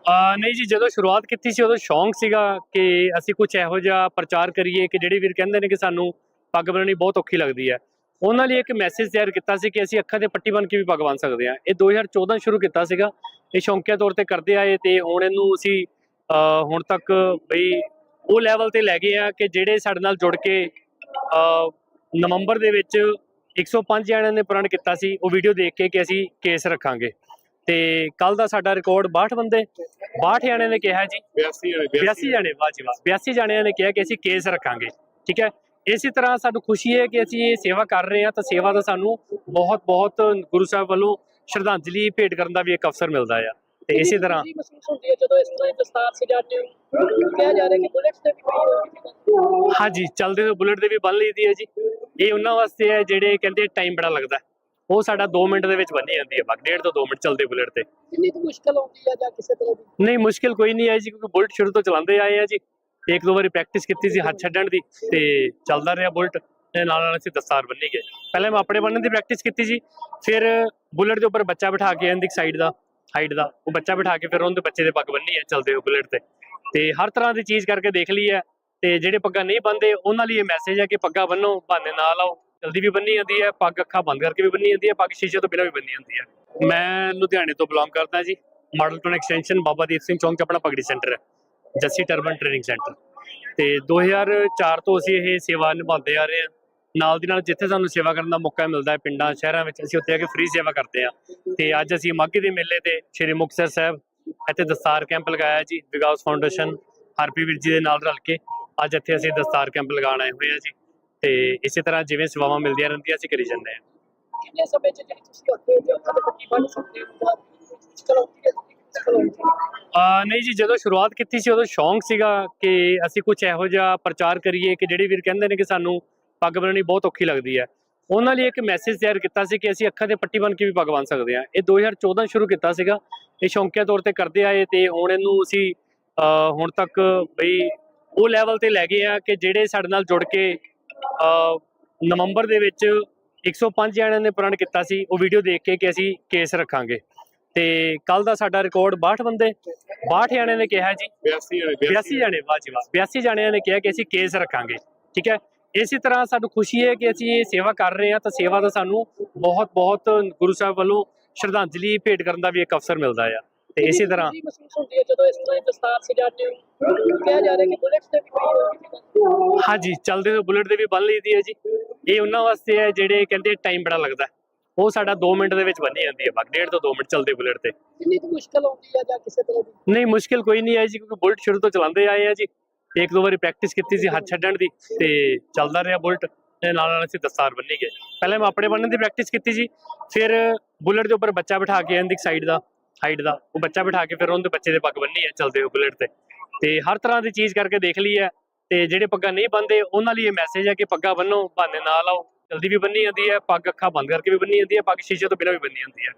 ਆ ਨਹੀਂ ਜੀ ਜਦੋਂ ਸ਼ੁਰੂਆਤ ਕੀਤੀ ਸੀ ਉਦੋਂ ਸ਼ੌਂਕ ਸੀਗਾ ਕਿ ਅਸੀਂ ਕੁਝ ਇਹੋ ਜਿਹਾ ਪ੍ਰਚਾਰ ਕਰੀਏ ਕਿ ਜਿਹੜੇ ਵੀਰ ਕਹਿੰਦੇ ਨੇ ਕਿ ਸਾਨੂੰ ਪੱਗ ਬੰਨਣੀ ਬਹੁਤ ਔਖੀ ਲੱਗਦੀ ਹੈ ਉਹਨਾਂ ਲਈ ਇੱਕ ਮੈਸੇਜ ਤਿਆਰ ਕੀਤਾ ਸੀ ਕਿ ਅਸੀਂ ਅੱਖਾਂ ਤੇ ਪੱਟੀ ਬੰਨ ਕੇ ਵੀ ਪੱਗ ਬੰਨ ਸਕਦੇ ਹਾਂ ਇਹ 2014 ਸ਼ੁਰੂ ਕੀਤਾ ਸੀਗਾ ਇਹ ਸ਼ੌਂਕੀਆ ਤੌਰ ਤੇ ਕਰਦੇ ਆਏ ਤੇ ਹੁਣ ਇਹਨੂੰ ਅਸੀਂ ਅ, ਹੁਣ ਤੱਕ ਬਈ ਉਹ ਲੈਵਲ ਤੇ ਲੈ ਗਏ ਆ ਕਿ ਜਿਹੜੇ ਸਾਡੇ ਨਾਲ ਜੁੜ ਕੇ ਅ, ਨਵੰਬਰ ਦੇ ਵਿੱਚ 105 ਜਣਿਆਂ ਨੇ ਪ੍ਰਣ ਕੀਤਾ ਸੀ ਉਹ ਵੀਡੀਓ ਦੇਖ ਕੇ ਕਿ ਅਸੀਂ ਕੇਸ ਰੱਖਾਂਗੇ। ਤੇ ਕੱਲ ਦਾ ਸਾਡਾ ਰਿਕਾਰਡ 62 ਬੰਦੇ 62 ਜਣਿਆਂ ਨੇ ਕਿਹਾ ਜੀ।
82 ਜਣੇ
82 ਜਣੇ ਵਾਹ ਜੀ ਵਾਹ। 82 ਜਣਿਆਂ ਨੇ ਕਿਹਾ ਕਿ ਅਸੀਂ ਕੇਸ ਰੱਖਾਂਗੇ ਠੀਕ ਹੈ? ਇਸੇ ਤਰ੍ਹਾਂ ਸਾਨੂੰ ਖੁਸ਼ੀ ਹੈ ਕਿ ਅਸੀਂ ਇਹ ਸੇਵਾ ਕਰ ਰਹੇ ਹਾਂ ਤਾਂ ਸੇਵਾ ਦਾ ਸਾਨੂੰ ਬਹੁਤ ਬਹੁਤ ਗੁਰੂ ਸਾਹਿਬ ਵੱਲੋਂ ਸ਼ਰਧਾਂਜਲੀ ਭੇਟ ਕਰਨ ਦਾ ਵੀ ਇੱਕ ਅਵਸਰ ਮਿਲਦਾ ਆ। ਤੇ ਇਸੇ ਤਰ੍ਹਾਂ
ਖੁਸ਼ੀ ਮਹਿਸੂਸ ਹੁੰਦੀ ਹੈ ਜਦੋਂ ਇਸ ਤਰ੍ਹਾਂ ਦੀ ਦਸਤਾਰ ਸਜਾਉਂਦੇ ਹੋ? ਕਿਹਾ ਜਾ ਰਿਹਾ ਕਿ ਬੁਲੇਟ ਤੇ ਵੀ ਕੋਈ
ਹਾਂਜੀ ਚੱਲਦੇ ਬੁਲਟ ਦੇ ਵੀ ਬੰਨ ਲਈਦੀ ਹੈ ਜੀ। ਇਹ ਉਹਨਾਂ ਵਾਸਤੇ ਹੈ ਜਿਹੜੇ ਕਹਿੰਦੇ ਟਾਈਮ ਬੜਾ ਲੱਗਦਾ। ਉਹ ਸਾਡਾ 2 ਮਿੰਟ ਦੇ ਵਿੱਚ ਬੰਨੀ ਜਾਂਦੀ ਹੈ। ਬਸ ਡੇਢ ਤੋਂ 2 ਮਿੰਟ ਚੱਲਦੇ ਬੁਲਟ ਤੇ।
ਕਿੰਨੀ ਕੁ ਮੁਸ਼ਕਲ ਆਉਂਦੀ ਹੈ ਜਾਂ ਕਿਸੇ ਤਰ੍ਹਾਂ ਦੀ?
ਨਹੀਂ ਮੁਸ਼ਕਿਲ ਕੋਈ ਨਹੀਂ ਆਈ ਜੀ ਕਿਉਂਕਿ ਬੁਲਟ ਸ਼ੁਰੂ ਤੋਂ ਚਲਾਉਂਦੇ ਆਏ ਆ ਜੀ। ਇੱਕ ਦੋ ਵਾਰੀ ਪ੍ਰੈਕਟਿਸ ਕੀਤੀ ਸੀ ਹੱਥ ਛੱਡਣ ਦੀ ਤੇ ਚੱਲਦਾ ਰਿਹਾ ਬੁਲਟ। ਤੇ ਨਾਲ ਨਾਲ ਅਸੀਂ ਦਸਤਾਰ ਬੰਨੀ ਗਏ। ਪਹਿਲੇ ਮੈਂ ਆਪਣੇ ਬੰਨਣ ਦੀ ਪ੍ਰੈਕਟਿਸ ਕੀਤੀ ਸੀ ਫਿਰ ਬੁਲਟ ਦੇ ਉੱਪਰ ਬੱਚਾ ਬਿਠਾ ਕੇ ਇਹਦੀ ਸਾਈਡ ਦਾ। ਹਾਈਟ ਦਾ। ਉਹ ਬੱਚਾ ਬਿਠਾ ਕੇ ਫਿਰ ਉਹਦੇ ਬੱਚੇ ਦੇ ਪੱਗ ਬੰਨੀ ਹੈ ਚੱਲਦੇ ਹੋ ਬੁਲੇਟ ਤੇ। ਤੇ ਹਰ ਤਰ੍ਹਾਂ ਦੀ ਚੀਜ਼ ਕਰਕੇ ਦੇਖ ਲਈ ਹੈ। ਤੇ ਜਿਹੜੇ ਪੱਗਾਂ ਨਹੀਂ ਬੰਨਦੇ ਉਹਨਾਂ ਲਈ ਇਹ ਮੈਸੇਜ ਹੈ ਕਿ ਪੱਗਾਂ ਬੰਨੋ ਬਹਾਨੇ ਨਾ ਲਾਓ ਜਲਦੀ ਵੀ ਬੰਨੀ ਜਾਂਦੀ ਹੈ, ਪੱਗ ਅੱਖਾਂ ਬੰਦ ਕਰਕੇ ਵੀ ਬੰਨੀ ਜਾਂਦੀ ਹੈ, ਪੱਗ ਸ਼ੀਸ਼ੇ ਤੋਂ ਬਿਨਾਂ ਵੀ ਬੰਨੀ ਜਾਂਦੀ ਹੈ। ਮੈਂ ਲੁਧਿਆਣੇ ਤੋਂ ਬਿਲੋਂਗ ਕਰਦਾ ਜੀ। Model town extension Baba Deep Singh ਚੌਂਕ 'ਚ ਆਪਣਾ ਪਗੜੀ ਸੈਂਟਰ ਹੈ। ਜੱਸੀ ਟਰਬਨ ਟ੍ਰੇਨਿੰਗ ਸੈਂਟਰ ਤੇ 2004 ਤੋਂ ਅਸੀਂ ਇਹ ਸੇਵਾ ਨਿਭਾਉਂਦੇ ਆ ਰਹੇ ਹਾਂ। ਨਾਲ ਦੀ ਨਾਲ ਜਿੱਥੇ ਸਾਨੂੰ ਸੇਵਾ ਕਰਨ ਦਾ ਮੌਕਾ ਮਿਲਦਾ ਹੈ ਪਿੰਡਾਂ ਸ਼ਹਿਰਾਂ ਵਿੱਚ ਅਸੀਂ ਉੱਥੇ ਆ ਕੇ ਫ੍ਰੀ ਸੇਵਾ ਕਰਦੇ ਹਾਂ। ਤੇ ਅੱਜ ਅਸੀਂ ਮਾਘੀ ਦੇ ਮੇਲੇ ਤੇ ਸ਼੍ਰੀ ਮੁਕਤਸਰ ਸਾਹਿਬ ਇੱਥੇ ਦਸਤਾਰ ਕੈਂਪ ਲਗਾਇਆ ਜੀ ਵਿਕਾਸ ਫਾਊਂਡੇਸ਼ਨ ਹਰਪੀ ਵੀਰ ਜੀ ਦੇ ਨਾਲ ਰਲ ਕੇ ਅੱਜ ਇੱਥੇ ਅਸੀਂ ਦਸਤਾਰ ਕੈਂਪ ਲਗਾਉਣ ਆਏ ਹੋਏ ਆ ਜੀ। ਤੇ ਇਸੇ ਤਰ੍ਹਾਂ ਜਿਵੇਂ ਸੇਵਾਵਾਂ ਮਿਲਦੀਆਂ ਰਹਿੰਦੀਆਂ ਅਸੀਂ ਕਰੀ ਜਾਂਦੇ ਹਾਂ।
ਕਿੰਨੇ ਸਮੇਂ ਚ ਜਿਹੜੀ ਤੁਸੀਂ ਉੱਥੇ ਜੇ ਉੱਥੇ ਪੱਟੀ ਬੰਨ ਸਕਦੇ ਹੋ?
ਆ ਨਹੀਂ ਜੀ ਜਦੋਂ ਸ਼ੁਰੂਆਤ ਕੀਤੀ ਸੀ ਉਦੋਂ ਸ਼ੌਂਕ ਸੀਗਾ ਕਿ ਅਸੀਂ ਕੁਝ ਇਹੋ ਜਿਹਾ ਪ੍ਰਚਾਰ ਕਰੀਏ ਕਿ ਜਿਹੜੇ ਵੀਰ ਕਹਿੰਦੇ ਨੇ ਕਿ ਸਾਨੂੰ ਪੱਗ ਬੰਨਣੀ ਬਹੁਤ ਔਖੀ ਲੱਗਦੀ ਹੈ। ਉਹਨਾਂ ਲਈ ਇੱਕ ਮੈਸੇਜ ਤਿਆਰ ਕੀਤਾ ਸੀ ਕਿ ਅਸੀਂ ਅੱਖਾਂ ਤੇ ਪੱਟੀ ਬੰਨ ਕੇ ਵੀ ਪੱਗ ਬੰਨ ਸਕਦੇ ਹਾਂ। ਇਹ 2014 ਸ਼ੁਰੂ ਕੀਤਾ ਸੀਗਾ। ਇਹ ਸ਼ੌਂਕੀਆ ਤੌਰ ਤੇ ਕਰਦੇ ਆਏ ਤੇ ਹੁਣ ਇਹਨੂੰ ਅਸੀਂ ਹੁਣ ਤੱਕ ਬਈ ਉਹ ਲੈਵਲ ਤੇ ਲੈ ਗਏ ਆ ਕਿ ਜਿਹੜੇ ਸਾਡੇ ਨਾਲ ਜੁੜ ਕੇ ਨਵੰਬਰ ਦੇ ਵਿੱਚ 105 ਜਣਿਆਂ ਨੇ ਪ੍ਰਣ ਕੀਤਾ ਸੀ। ਉਹ ਵੀਡੀਓ ਦੇਖ ਕੇ ਕਿ ਅਸੀਂ ਕੇਸ ਰੱਖਾਂਗੇ। ਤੇ ਕੱਲ ਦਾ ਸਾਡਾ ਰਿਕਾਰਡ 62 ਬੰਦੇ 62 ਜਣਿਆਂ ਨੇ ਕਿਹਾ ਜੀ। 82 ਜਣੇ ਵਾਹ ਜੀ ਵਾਹ। 82 ਜਣਿਆਂ ਨੇ ਕਿਹਾ ਕਿ ਅਸੀਂ ਕੇਸ ਰੱਖਾਂਗੇ। ਠੀਕ ਹੈ? ਇਸੇ ਤਰ੍ਹਾਂ ਸਾਨੂੰ ਖੁਸ਼ੀ ਹੈ ਕਿ ਅਸੀਂ ਇਹ ਸੇਵਾ ਕਰ ਰਹੇ ਹਾਂ ਤਾਂ ਸੇਵਾ ਦਾ ਸਾਨੂੰ ਬਹੁਤ ਬਹੁਤ ਗੁਰੂ ਸਾਹਿਬ ਵੱਲੋਂ ਸ਼ਰਧਾਂਜਲੀ ਭੇਟ ਕਰਨ ਦਾ ਵੀ ਇੱਕ ਅਵਸਰ ਮਿਲਦਾ ਆ। ਤੇ ਇਸੇ ਤਰ੍ਹਾਂ ਹਾਂਜੀ ਚੱਲਦੇ ਹੋਏ ਬੁਲਟ ਦੇ ਵੀ ਬੰਨ ਲਈਦੀ ਹੈ ਜੀ। ਇਹ ਉਹਨਾਂ ਵਾਸਤੇ ਹੈ ਜਿਹੜੇ ਕਹਿੰਦੇ ਟਾਈਮ ਬੜਾ ਲੱਗਦਾ। ਉਹ ਸਾਡਾ 2 ਮਿੰਟ ਦੇ ਵਿੱਚ ਬੰਨੀ ਜਾਂਦੀ ਹੈ। ਬਸ ਡੇਢ ਤੋਂ 2 ਮਿੰਟ ਚੱਲਦੇ ਬੁਲਟ ਤੇ।
ਕਿੰਨੀ ਕੁ ਮੁਸ਼ਕਲ ਆਉਂਦੀ ਹੈ ਜਾਂ ਕਿਸੇ ਤਰ੍ਹਾਂ ਦੀ?
ਨਹੀਂ ਮੁਸ਼ਕਿਲ ਕੋਈ ਨਹੀਂ ਆਈ ਜੀ ਕਿਉਂਕਿ ਬੁਲਟ ਸ਼ੁਰੂ ਤੋਂ ਚਲਾਉਂਦੇ ਆਏ ਆ ਜੀ। ਇੱਕ ਦੋ ਵਾਰੀ ਪ੍ਰੈਕਟਿਸ ਕੀਤੀ ਸੀ ਹੱਥ ਛੱਡਣ ਦੀ ਤੇ ਚੱਲਦਾ ਰਿਹਾ ਬੁਲਟ ਤੇ ਨਾਲ ਨਾਲ ਅਸੀਂ ਦਸਤਾਰ ਬੰਨੀ ਗਏ। ਪਹਿਲੇ ਮੈਂ ਆਪਣੇ ਬੰਨਣ ਦੀ ਪ੍ਰੈਕਟਿਸ ਕੀਤੀ ਸੀ ਫਿਰ ਬੁਲਟ ਦੇ ਉੱਪਰ ਬੱਚਾ ਬਿਠਾ ਕੇ ਇਹਦੀ ਸਾਈਡ ਦਾ ਹਾਈਟ ਦਾ, ਉਹ ਬੱਚਾ ਬਿਠਾ ਕੇ ਫਿਰ ਉਹਦੇ ਬੱਚੇ ਦੇ ਪੱਗ ਬੰਨੀ ਹੈ ਚੱਲਦੇ ਹੋਏ ਬੁਲਟ ਤੇ। ਤੇ ਹਰ ਤਰ੍ਹਾਂ ਦੀ ਚੀਜ਼ ਕਰਕੇ ਦੇਖ ਲਈ ਹੈ ਤੇ ਜਿਹੜੇ ਪੱਗਾਂ ਨਹੀਂ ਬੰਨਦੇ, ਉਹਨਾਂ ਲਈ ਇਹ ਮੈਸੇਜ ਹੈ ਕਿ ਪੱਗਾਂ ਬੰਨੋ, ਬਹਾਨੇ ਨਾ ਲਾਓ ਜਲਦੀ ਵੀ ਬੰਨੀ ਜਾਂਦੀ ਹੈ, ਪੱਗ ਅੱਖਾਂ ਬੰਦ ਕਰਕੇ ਵੀ ਬੰਨੀ ਜਾਂਦੀ ਹੈ, ਪੱਗ ਸ਼ੀਸ਼ੇ ਤੋਂ ਬਿਨਾਂ ਵੀ ਬੰਨੀ ਜਾਂਦੀ ਹੈ।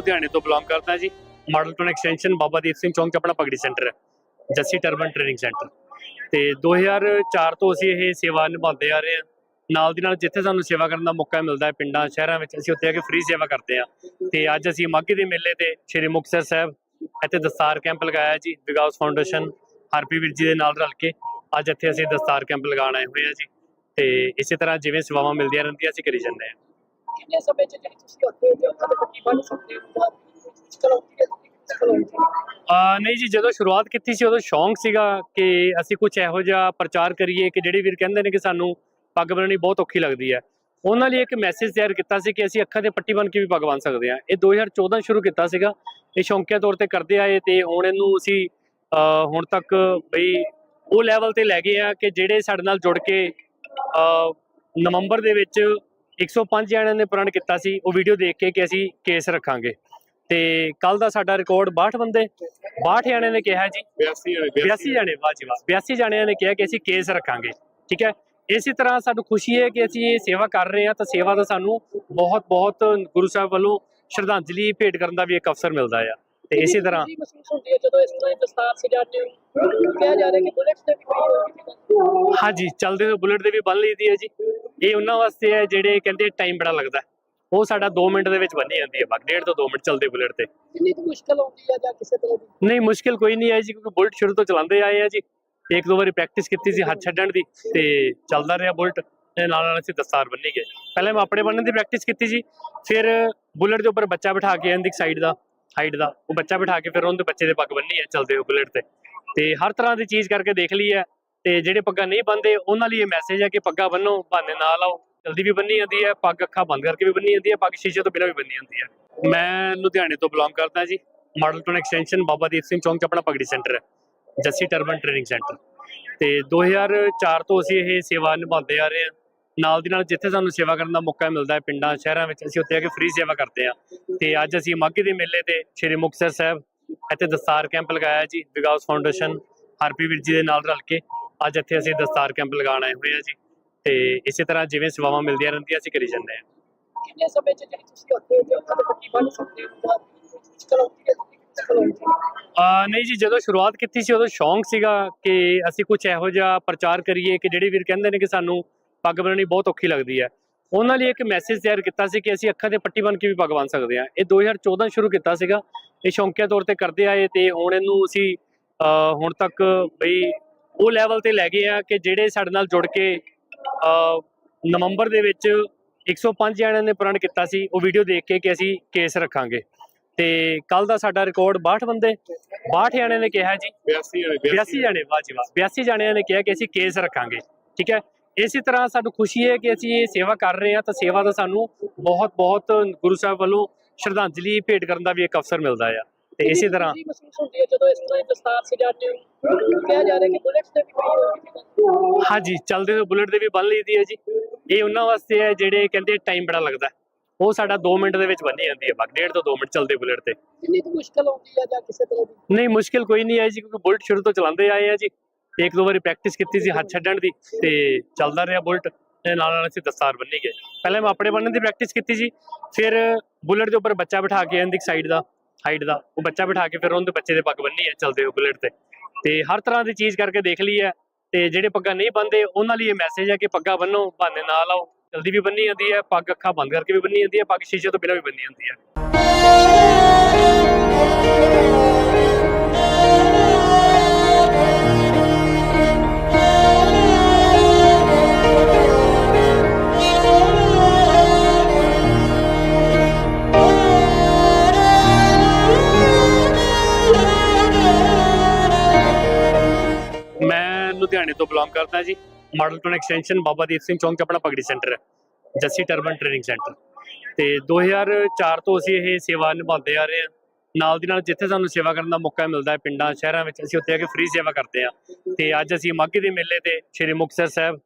ਲੁਧਿਆਣੇ ਤੋਂ ਬਿਲੋਂਗ ਕਰਦਾ ਜੀ। Model town extension Baba Deep Singh ਚੌਂਕ 'ਚ ਆਪਣਾ ਪਗੜੀ ਸੈਂਟਰ ਹੈ, ਜੱਸੀ ਟਰਬਨ ਟ੍ਰੇਨਿੰਗ ਸੈਂਟਰ ਤੇ 2004 ਤੋਂ ਅਸੀਂ ਇਹ ਸੇਵਾ ਨਿਭਾਉਂਦੇ ਆ ਰਹੇ ਹਾਂ। ਨਾਲ ਦੀ ਨਾਲ ਜਿੱਥੇ ਸਾਨੂੰ ਸੇਵਾ ਕਰਨ ਦਾ ਮੌਕਾ ਮਿਲਦਾ ਹੈ, ਪਿੰਡਾਂ, ਸ਼ਹਿਰਾਂ ਵਿੱਚ ਅਸੀਂ ਉੱਥੇ ਆ ਕੇ ਫ੍ਰੀ ਸੇਵਾ ਕਰਦੇ ਹਾਂ। ਤੇ ਅੱਜ ਅਸੀਂ ਮਾਘੀ ਦੇ ਮੇਲੇ ਤੇ ਸ਼੍ਰੀ ਮੁਕਤਸਰ ਸਾਹਿਬ ਇੱਥੇ ਦਸਤਾਰ ਕੈਂਪ ਲਗਾਇਆ ਜੀ, ਵਿਕਾਸ ਫਾਊਂਡੇਸ਼ਨ ਹਰਪੀ ਵੀਰ ਜੀ ਦੇ ਨਾਲ ਰਲ ਕੇ ਅੱਜ ਇੱਥੇ ਅਸੀਂ ਦਸਤਾਰ ਕੈਂਪ ਲਗਾਉਣ ਆਏ ਹੋਏ ਹਾਂ ਜੀ। ਤੇ ਇਸੇ ਤਰ੍ਹਾਂ ਜਿਵੇਂ ਸੇਵਾਵਾਂ ਮਿਲਦੀਆਂ ਰਹਿੰਦੀਆਂ, ਅਸੀਂ ਕਰੀ ਜਾਂਦੇ ਹਾਂ।
ਕਿੰਨੇ ਸਮੇਂ ਚ ਜਿਹੜੀ ਤੁਸੀਂ ਉੱਥੇ ਜੇ ਉੱਥੇ ਪੱਟੀ ਬੰਨ ਸਕਦੇ ਹੋ? ਜਾਂ ਮੁਸ਼ਕਲ
ਨਹੀਂ ਜੀ ਜਦੋਂ ਸ਼ੁਰੂਆਤ ਕੀਤੀ ਸੀ ਉਦੋਂ ਸ਼ੌਂਕ ਸੀਗਾ ਕਿ ਅਸੀਂ ਕੁਝ ਇਹੋ ਜਿਹਾ ਪ੍ਰਚਾਰ ਕਰੀਏ ਕਿ ਜਿਹੜੇ ਵੀਰ ਕਹਿੰਦੇ ਨੇ ਕਿ ਸਾਨੂੰ ਪੱਗ ਬੰਨਣੀ ਬਹੁਤ ਔਖੀ ਲੱਗਦੀ ਹੈ। ਉਹਨਾਂ ਲਈ ਇੱਕ ਮੈਸੇਜ ਤਿਆਰ ਕੀਤਾ ਸੀ ਕਿ ਅਸੀਂ ਅੱਖਾਂ ਤੇ ਪੱਟੀ ਬੰਨ ਕੇ ਵੀ ਪੱਗ ਬੰਨ ਸਕਦੇ ਹਾਂ। ਇਹ 2014 ਸ਼ੁਰੂ ਕੀਤਾ ਸੀਗਾ। ਇਹ ਸ਼ੌਂਕੀਆ ਤੌਰ ਤੇ ਕਰਦੇ ਆਏ ਤੇ ਹੁਣ ਇਹਨੂੰ ਅਸੀਂ ਹੁਣ ਤੱਕ ਬਈ ਉਹ ਲੈਵਲ ਤੇ ਲੈ ਗਏ ਆ ਕਿ ਜਿਹੜੇ ਸਾਡੇ ਨਾਲ ਜੁੜ ਕੇ ਅ, ਨਵੰਬਰ ਦੇ ਵਿੱਚ 105 ਜਣਿਆਂ ਨੇ ਪ੍ਰਣ ਕੀਤਾ ਸੀ ਉਹ ਵੀਡੀਓ ਦੇਖ ਕੇ ਕਿ ਅਸੀਂ ਕੇਸ ਰੱਖਾਂਗੇ। ਤੇ ਕੱਲ ਦਾ ਸਾਡਾ ਰਿਕਾਰਡ 62 ਬੰਦੇ 62 ਜਣਿਆਂ ਨੇ ਕਿਹਾ ਜੀ। 82 ਜਣੇ ਵਾਹ ਜੀ ਵਾਹ। 82 ਜਣਿਆਂ ਨੇ ਕਿਹਾ ਕਿ ਅਸੀਂ ਕੇਸ ਰੱਖਾਂਗੇ ਠੀਕ ਹੈ? ਇਸੇ ਤਰ੍ਹਾਂ ਸਾਨੂੰ ਖੁਸ਼ੀ ਹੈ ਕਿ ਅਸੀਂ ਇਹ ਸੇਵਾ ਕਰ ਰਹੇ ਹਾਂ ਤਾਂ ਸੇਵਾ ਦਾ ਸਾਨੂੰ ਬਹੁਤ ਬਹੁਤ ਗੁਰੂ ਸਾਹਿਬ ਵੱਲੋਂ ਸ਼ਰਧਾਂਜਲੀ ਭੇਟ ਕਰਨ ਦਾ ਵੀ ਇੱਕ ਅਵਸਰ ਮਿਲਦਾ ਆ। ਤੇ ਇਸੇ ਤਰ੍ਹਾਂ
ਖੁਸ਼ੀ ਮਹਿਸੂਸ ਹੁੰਦੀ ਹੈ ਜਦੋਂ ਇਸ ਤਰ੍ਹਾਂ ਦੀ ਦਸਤਾਰ ਸਜਾਉਂਦੇ ਹੋ ਕਿਹਾ ਜਾ ਰਿਹਾ ਕਿ ਬੁਲੇਟ ਤੇ ਵੀ ਕੋਈ
ਹਾਂਜੀ ਚੱਲਦੇ ਹੋਏ ਬੁਲਟ ਦੇ ਵੀ ਬੰਨ ਲਈਦੀ ਹੈ ਜੀ। ਇਹ ਉਹਨਾਂ ਵਾਸਤੇ ਹੈ ਜਿਹੜੇ ਕਹਿੰਦੇ ਟਾਈਮ ਬੜਾ ਲੱਗਦਾ। ਹੈ। ਉਹ ਸਾਡਾ 2 ਮਿੰਟ ਦੇ ਵਿੱਚ ਬੰਨੀ ਜਾਂਦੀ ਹੈ। ਬਸ ਡੇਢ ਤੋਂ 2 ਮਿੰਟ ਚੱਲਦੇ ਬੁਲਟ ਤੇ।
ਕਿੰਨੀ ਕੁ ਮੁਸ਼ਕਲ ਆਉਂਦੀ ਹੈ ਜਾਂ ਕਿਸੇ ਤਰ੍ਹਾਂ ਦੀ?
ਨਹੀਂ ਮੁਸ਼ਕਿਲ ਕੋਈ ਨਹੀਂ ਆਈ ਜੀ ਕਿਉਂਕਿ ਬੁਲਟ ਸ਼ੁਰੂ ਤੋਂ ਚਲਾਉਂਦੇ ਆਏ ਆ ਜੀ। ਇੱਕ ਦੋ ਵਾਰੀ ਪ੍ਰੈਕਟਿਸ ਕੀਤੀ ਸੀ ਹੱਥ ਛੱਡਣ ਦੀ ਤੇ ਚੱਲਦਾ ਰਿਹਾ ਬੁਲਟ। ਤੇ ਨਾਲ ਨਾਲ ਅਸੀਂ ਦਸਤਾਰ ਬੰਨੀ ਗਏ। ਪਹਿਲੇ ਮੈਂ ਆਪਣੇ ਬੰਨਣ ਦੀ ਪ੍ਰੈਕਟਿਸ ਕੀਤੀ ਸੀ ਫਿਰ ਬੁਲਟ ਦੇ ਉੱਪਰ ਬੱਚਾ ਬਿਠਾ ਕੇ ਇਹਦੀ ਸਾਈਡ ਦਾ। ਹਾਈਟ ਦਾ। ਉਹ ਬੱਚਾ ਬਿਠਾ ਕੇ ਫਿਰ ਉਹਦੇ ਬੱਚੇ ਦੇ ਪੱਗ ਬੰਨੀ ਹੈ, ਚੱਲਦੇ ਹੋਏ ਬੁਲਟ ਤੇ। ਤੇ ਹਰ ਤਰ੍ਹਾਂ ਦੀ ਚੀਜ਼ ਕਰਕੇ ਦੇਖ ਲਈ ਹੈ। ਤੇ ਜਿਹੜੇ ਪੱਗਾਂ ਨਹੀਂ ਬੰਨਦੇ ਉਹਨਾਂ ਲਈ ਇਹ ਮੈਸੇਜ ਹੈ ਕਿ ਪੱਗਾਂ ਬੰਨੋ ਬਹਾਨੇ ਨਾ ਲਾਓ ਜਲਦੀ ਵੀ ਬੰਨੀ ਜਾਂਦੀ ਹੈ, ਪੱਗ ਅੱਖਾਂ ਬੰਦ ਕਰਕੇ ਵੀ ਬੰਨੀ ਜਾਂਦੀ ਹੈ, ਪੱਗ ਸ਼ੀਸ਼ੇ ਤੋਂ ਬਿਨਾਂ ਵੀ ਬੰਨੀ ਜਾਂਦੀ ਹੈ। ਮੈਂ ਲੁਧਿਆਣੇ ਤੋਂ ਬਿਲੋਂਗ ਕਰਦਾ ਜੀ। Model town extension Baba Deep Singh ਚੌਂਕ 'ਚ ਆਪਣਾ ਪਗੜੀ ਸੈਂਟਰ ਹੈ। ਜੱਸੀ ਟਰਬਨ ਟ੍ਰੇਨਿੰਗ ਸੈਂਟਰ ਤੇ 2004 ਤੋਂ ਅਸੀਂ ਇਹ ਸੇਵਾ ਨਿਭਾਉਂਦੇ ਆ ਰਹੇ ਹਾਂ। ਨਾਲ ਦੀ ਨਾਲ ਜਿੱਥੇ ਸਾਨੂੰ ਸੇਵਾ ਕਰਨ ਦਾ ਮੌਕਾ ਮਿਲਦਾ ਹੈ ਪਿੰਡਾਂ ਸ਼ਹਿਰਾਂ ਵਿੱਚ ਅਸੀਂ ਉੱਥੇ ਆ ਕੇ ਫ੍ਰੀ ਸੇਵਾ ਕਰਦੇ ਹਾਂ। ਤੇ ਅੱਜ ਅਸੀਂ ਮਾਘੀ ਦੇ ਮੇਲੇ ਤੇ ਸ਼੍ਰੀ ਮੁਕਤਸਰ ਸਾਹਿਬ ਇੱਥੇ ਦਸਤਾਰ ਕੈਂਪ ਲਗਾਇਆ ਜੀ ਵਿਕਾਸ ਫਾਊਂਡੇਸ਼ਨ ਹਰਪੀ ਵੀਰ ਜੀ ਦੇ ਨਾਲ ਰਲ ਕੇ ਅੱਜ ਇੱਥੇ ਅਸੀਂ ਦਸਤਾਰ ਕੈਂਪ ਲਗਾਉਣ ਆਏ ਹੋਏ ਹਾਂ ਜੀ। ਤੇ ਇਸੇ ਤਰ੍ਹਾਂ ਜਿਵੇਂ ਸੇਵਾਵਾਂ ਮਿਲਦੀਆਂ ਰਹਿੰਦੀਆਂ ਅਸੀਂ ਕਰੀ ਜਾਂਦੇ ਹਾਂ।
ਕਿੰਨੇ ਸਮੇਂ ਚ ਜਿਹੜੀ ਤੁਸੀਂ ਉੱਥੇ ਜੇ ਉਹਨਾਂ ਦੇ ਪੱਟੀ ਬੰਨ ਸਕਦੇ ਹੈ?
ਆ ਨਹੀਂ ਜੀ ਜਦੋਂ ਸ਼ੁਰੂਆਤ ਕੀਤੀ ਸੀ ਉਦੋਂ ਸ਼ੌਂਕ ਸੀਗਾ ਕਿ ਅਸੀਂ ਕੁਝ ਇਹੋ ਜਿਹਾ ਪ੍ਰਚਾਰ ਕਰੀਏ ਕਿ ਜਿਹੜੇ ਵੀਰ ਕਹਿੰਦੇ ਨੇ ਕਿ ਸਾਨੂੰ ਪੱਗ ਬੰਨਣੀ ਬਹੁਤ ਔਖੀ ਲੱਗਦੀ ਹੈ। ਉਹਨਾਂ ਲਈ ਇੱਕ ਮੈਸੇਜ ਤਿਆਰ ਕੀਤਾ ਸੀ ਕਿ ਅਸੀਂ ਅੱਖਾਂ ਤੇ ਪੱਟੀ ਬੰਨ ਕੇ ਵੀ ਪੱਗ ਬੰਨ ਸਕਦੇ ਹਾਂ। ਇਹ 2014 ਸ਼ੁਰੂ ਕੀਤਾ ਸੀਗਾ। ਇਹ ਸ਼ੌਂਕੀਆ ਤੌਰ ਤੇ ਕਰਦੇ ਆਏ ਤੇ ਹੁਣ ਇਹਨੂੰ ਅਸੀਂ ਹੁਣ ਤੱਕ ਬਈ ਉਹ ਲੈਵਲ ਤੇ ਲੈ ਗਏ ਆ ਕਿ ਜਿਹੜੇ ਸਾਡੇ ਨਾਲ ਜੁੜ ਕੇ ਨਵੰਬਰ ਦੇ ਵਿੱਚ 105 ਜਣਿਆਂ ਨੇ ਪ੍ਰਣ ਕੀਤਾ ਸੀ ਉਹ ਵੀਡੀਓ ਦੇਖ ਕੇ ਕਿ ਅਸੀਂ ਕੇਸ ਰੱਖਾਂਗੇ। ਤੇ ਕੱਲ ਦਾ ਸਾਡਾ ਰਿਕਾਰਡ 62 ਬੰਦੇ 62 ਜਣਿਆਂ ਨੇ ਕਿਹਾ ਜੀ।
82 ਜਣੇ
82 ਜਣੇ ਵਾਹ ਜੀ ਵਾਹ। 82 ਜਣਿਆਂ ਨੇ ਕਿਹਾ ਕਿ ਅਸੀਂ ਕੇਸ ਰੱਖਾਂਗੇ। ਠੀਕ ਹੈ? ਇਸੇ ਤਰ੍ਹਾਂ ਸਾਨੂੰ ਖੁਸ਼ੀ ਹੈ ਕਿ ਅਸੀਂ ਇਹ ਸੇਵਾ ਕਰ ਰਹੇ ਹਾਂ ਤਾਂ ਸੇਵਾ ਦਾ ਸਾਨੂੰ ਬਹੁਤ ਬਹੁਤ ਗੁਰੂ ਸਾਹਿਬ ਵੱਲੋਂ ਸ਼ਰਧਾਂਜਲੀ ਭੇਟ ਕਰਨ ਦਾ ਵੀ ਇੱਕ ਅਵਸਰ ਮਿਲਦਾ ਆ। ਤੇ ਇਸੇ ਤਰ੍ਹਾਂ
ਤੇ
ਹਾਂਜੀ ਚੱਲਦੇ ਹੋਏ ਬੁਲਟ ਦੇ ਵੀ ਬੰਨ ਲਈਦੀ ਹੈ ਜੀ। ਇਹ ਉਹਨਾਂ ਵਾਸਤੇ ਹੈ ਜਿਹੜੇ ਕਹਿੰਦੇ ਟਾਈਮ ਬੜਾ ਲੱਗਦਾ। ਉਹ ਸਾਡਾ 2 ਮਿੰਟ ਦੇ ਵਿੱਚ ਬੰਨੀ ਜਾਂਦੀ ਹੈ। ਬਸ ਡੇਢ ਤੋਂ 2 ਮਿੰਟ ਚੱਲਦੇ ਬੁਲਟ ਤੇ।
ਕਿੰਨੀ ਕੁ ਮੁਸ਼ਕਲ ਆਉਂਦੀ ਹੈ ਜਾਂ ਕਿਸੇ ਤਰ੍ਹਾਂ ਦੀ?
ਨਹੀਂ ਮੁਸ਼ਕਿਲ ਕੋਈ ਨਹੀਂ ਆਈ ਜੀ ਕਿਉਂਕਿ ਬੁਲਟ ਸ਼ੁਰੂ ਤੋਂ ਚਲਾਉਂਦੇ ਆਏ ਆ ਜੀ। ਇੱਕ ਦੋ ਵਾਰੀ ਪ੍ਰੈਕਟਿਸ ਕੀਤੀ ਸੀ ਹੱਥ ਛੱਡਣ ਦੀ ਤੇ ਚੱਲਦਾ ਰਿਹਾ ਬੁਲਟ ਤੇ ਨਾਲ ਨਾਲ ਅਸੀਂ ਦਸਤਾਰ ਬੰਨੀ ਗਏ। ਪਹਿਲੇ ਮੈਂ ਆਪਣੇ ਬੰਨਣ ਦੀ ਪ੍ਰੈਕਟਿਸ ਕੀਤੀ ਸੀ, ਫਿਰ ਬੁਲਟ ਦੇ ਉੱਪਰ ਬੱਚਾ ਬਿਠਾ ਕੇ ਇਹਦੀ ਸਾਈਡ ਦਾ ਹਾਈਟ ਦਾ, ਉਹ ਬੱਚਾ ਬਿਠਾ ਕੇ ਫਿਰ ਉਹਦੇ ਬੱਚੇ ਦੇ ਪੱਗ ਬੰਨੀ ਹੈ ਚੱਲਦੇ ਹੋ ਬੁਲਟ ਤੇ। ਤੇ ਹਰ ਤਰ੍ਹਾਂ ਦੀ ਚੀਜ਼ ਕਰਕੇ ਦੇਖ ਲਈ ਹੈ ਤੇ ਜਿਹੜੇ ਪੱਗਾਂ ਨਹੀਂ ਬੰਨਦੇ, ਉਹਨਾਂ ਲਈ ਇਹ ਮੈਸੇਜ ਹੈ ਕਿ ਪੱਗਾਂ ਬੰਨੋ, ਬਹਾਨੇ ਨਾਲ ਲਾਓ ਜਲਦੀ ਵੀ ਬੰਨੀ ਜਾਂਦੀ ਹੈ, ਪੱਗ ਅੱਖਾਂ ਬੰਦ ਕਰਕੇ ਵੀ ਬੰਨੀ ਜਾਂਦੀ ਹੈ, ਪੱਗ ਸ਼ੀਸ਼ੇ ਤੋਂ ਬਿਨਾਂ ਵੀ ਬੰਨੀ ਜਾਂਦੀ ਹੈ। ਲੁਧਿਆਣੇ ਤੋਂ ਬਿਲੋਂਗ ਕਰਦਾ ਜੀ। Model town extension Baba Deep Singh ਚੌਂਕ 'ਚ ਆਪਣਾ ਪਗੜੀ ਸੈਂਟਰ ਹੈ, ਜੱਸੀ ਟਰਬਨ ਟ੍ਰੇਨਿੰਗ ਸੈਂਟਰ ਤੇ 2004 ਤੋਂ ਅਸੀਂ ਇਹ ਸੇਵਾ ਨਿਭਾਉਂਦੇ ਆ ਰਹੇ ਹਾਂ। ਨਾਲ ਦੀ ਨਾਲ ਜਿੱਥੇ ਸਾਨੂੰ ਸੇਵਾ ਕਰਨ ਦਾ ਮੌਕਾ ਮਿਲਦਾ ਹੈ, ਪਿੰਡਾਂ, ਸ਼ਹਿਰਾਂ ਵਿੱਚ, ਅਸੀਂ ਉੱਥੇ ਆ ਕੇ ਫ੍ਰੀ ਸੇਵਾ ਕਰਦੇ ਹਾਂ। ਤੇ ਅੱਜ ਅਸੀਂ ਮਾਘੀ ਦੇ ਮੇਲੇ ਤੇ ਸ਼੍ਰੀ ਮੁਕਤਸਰ ਸਾਹਿਬ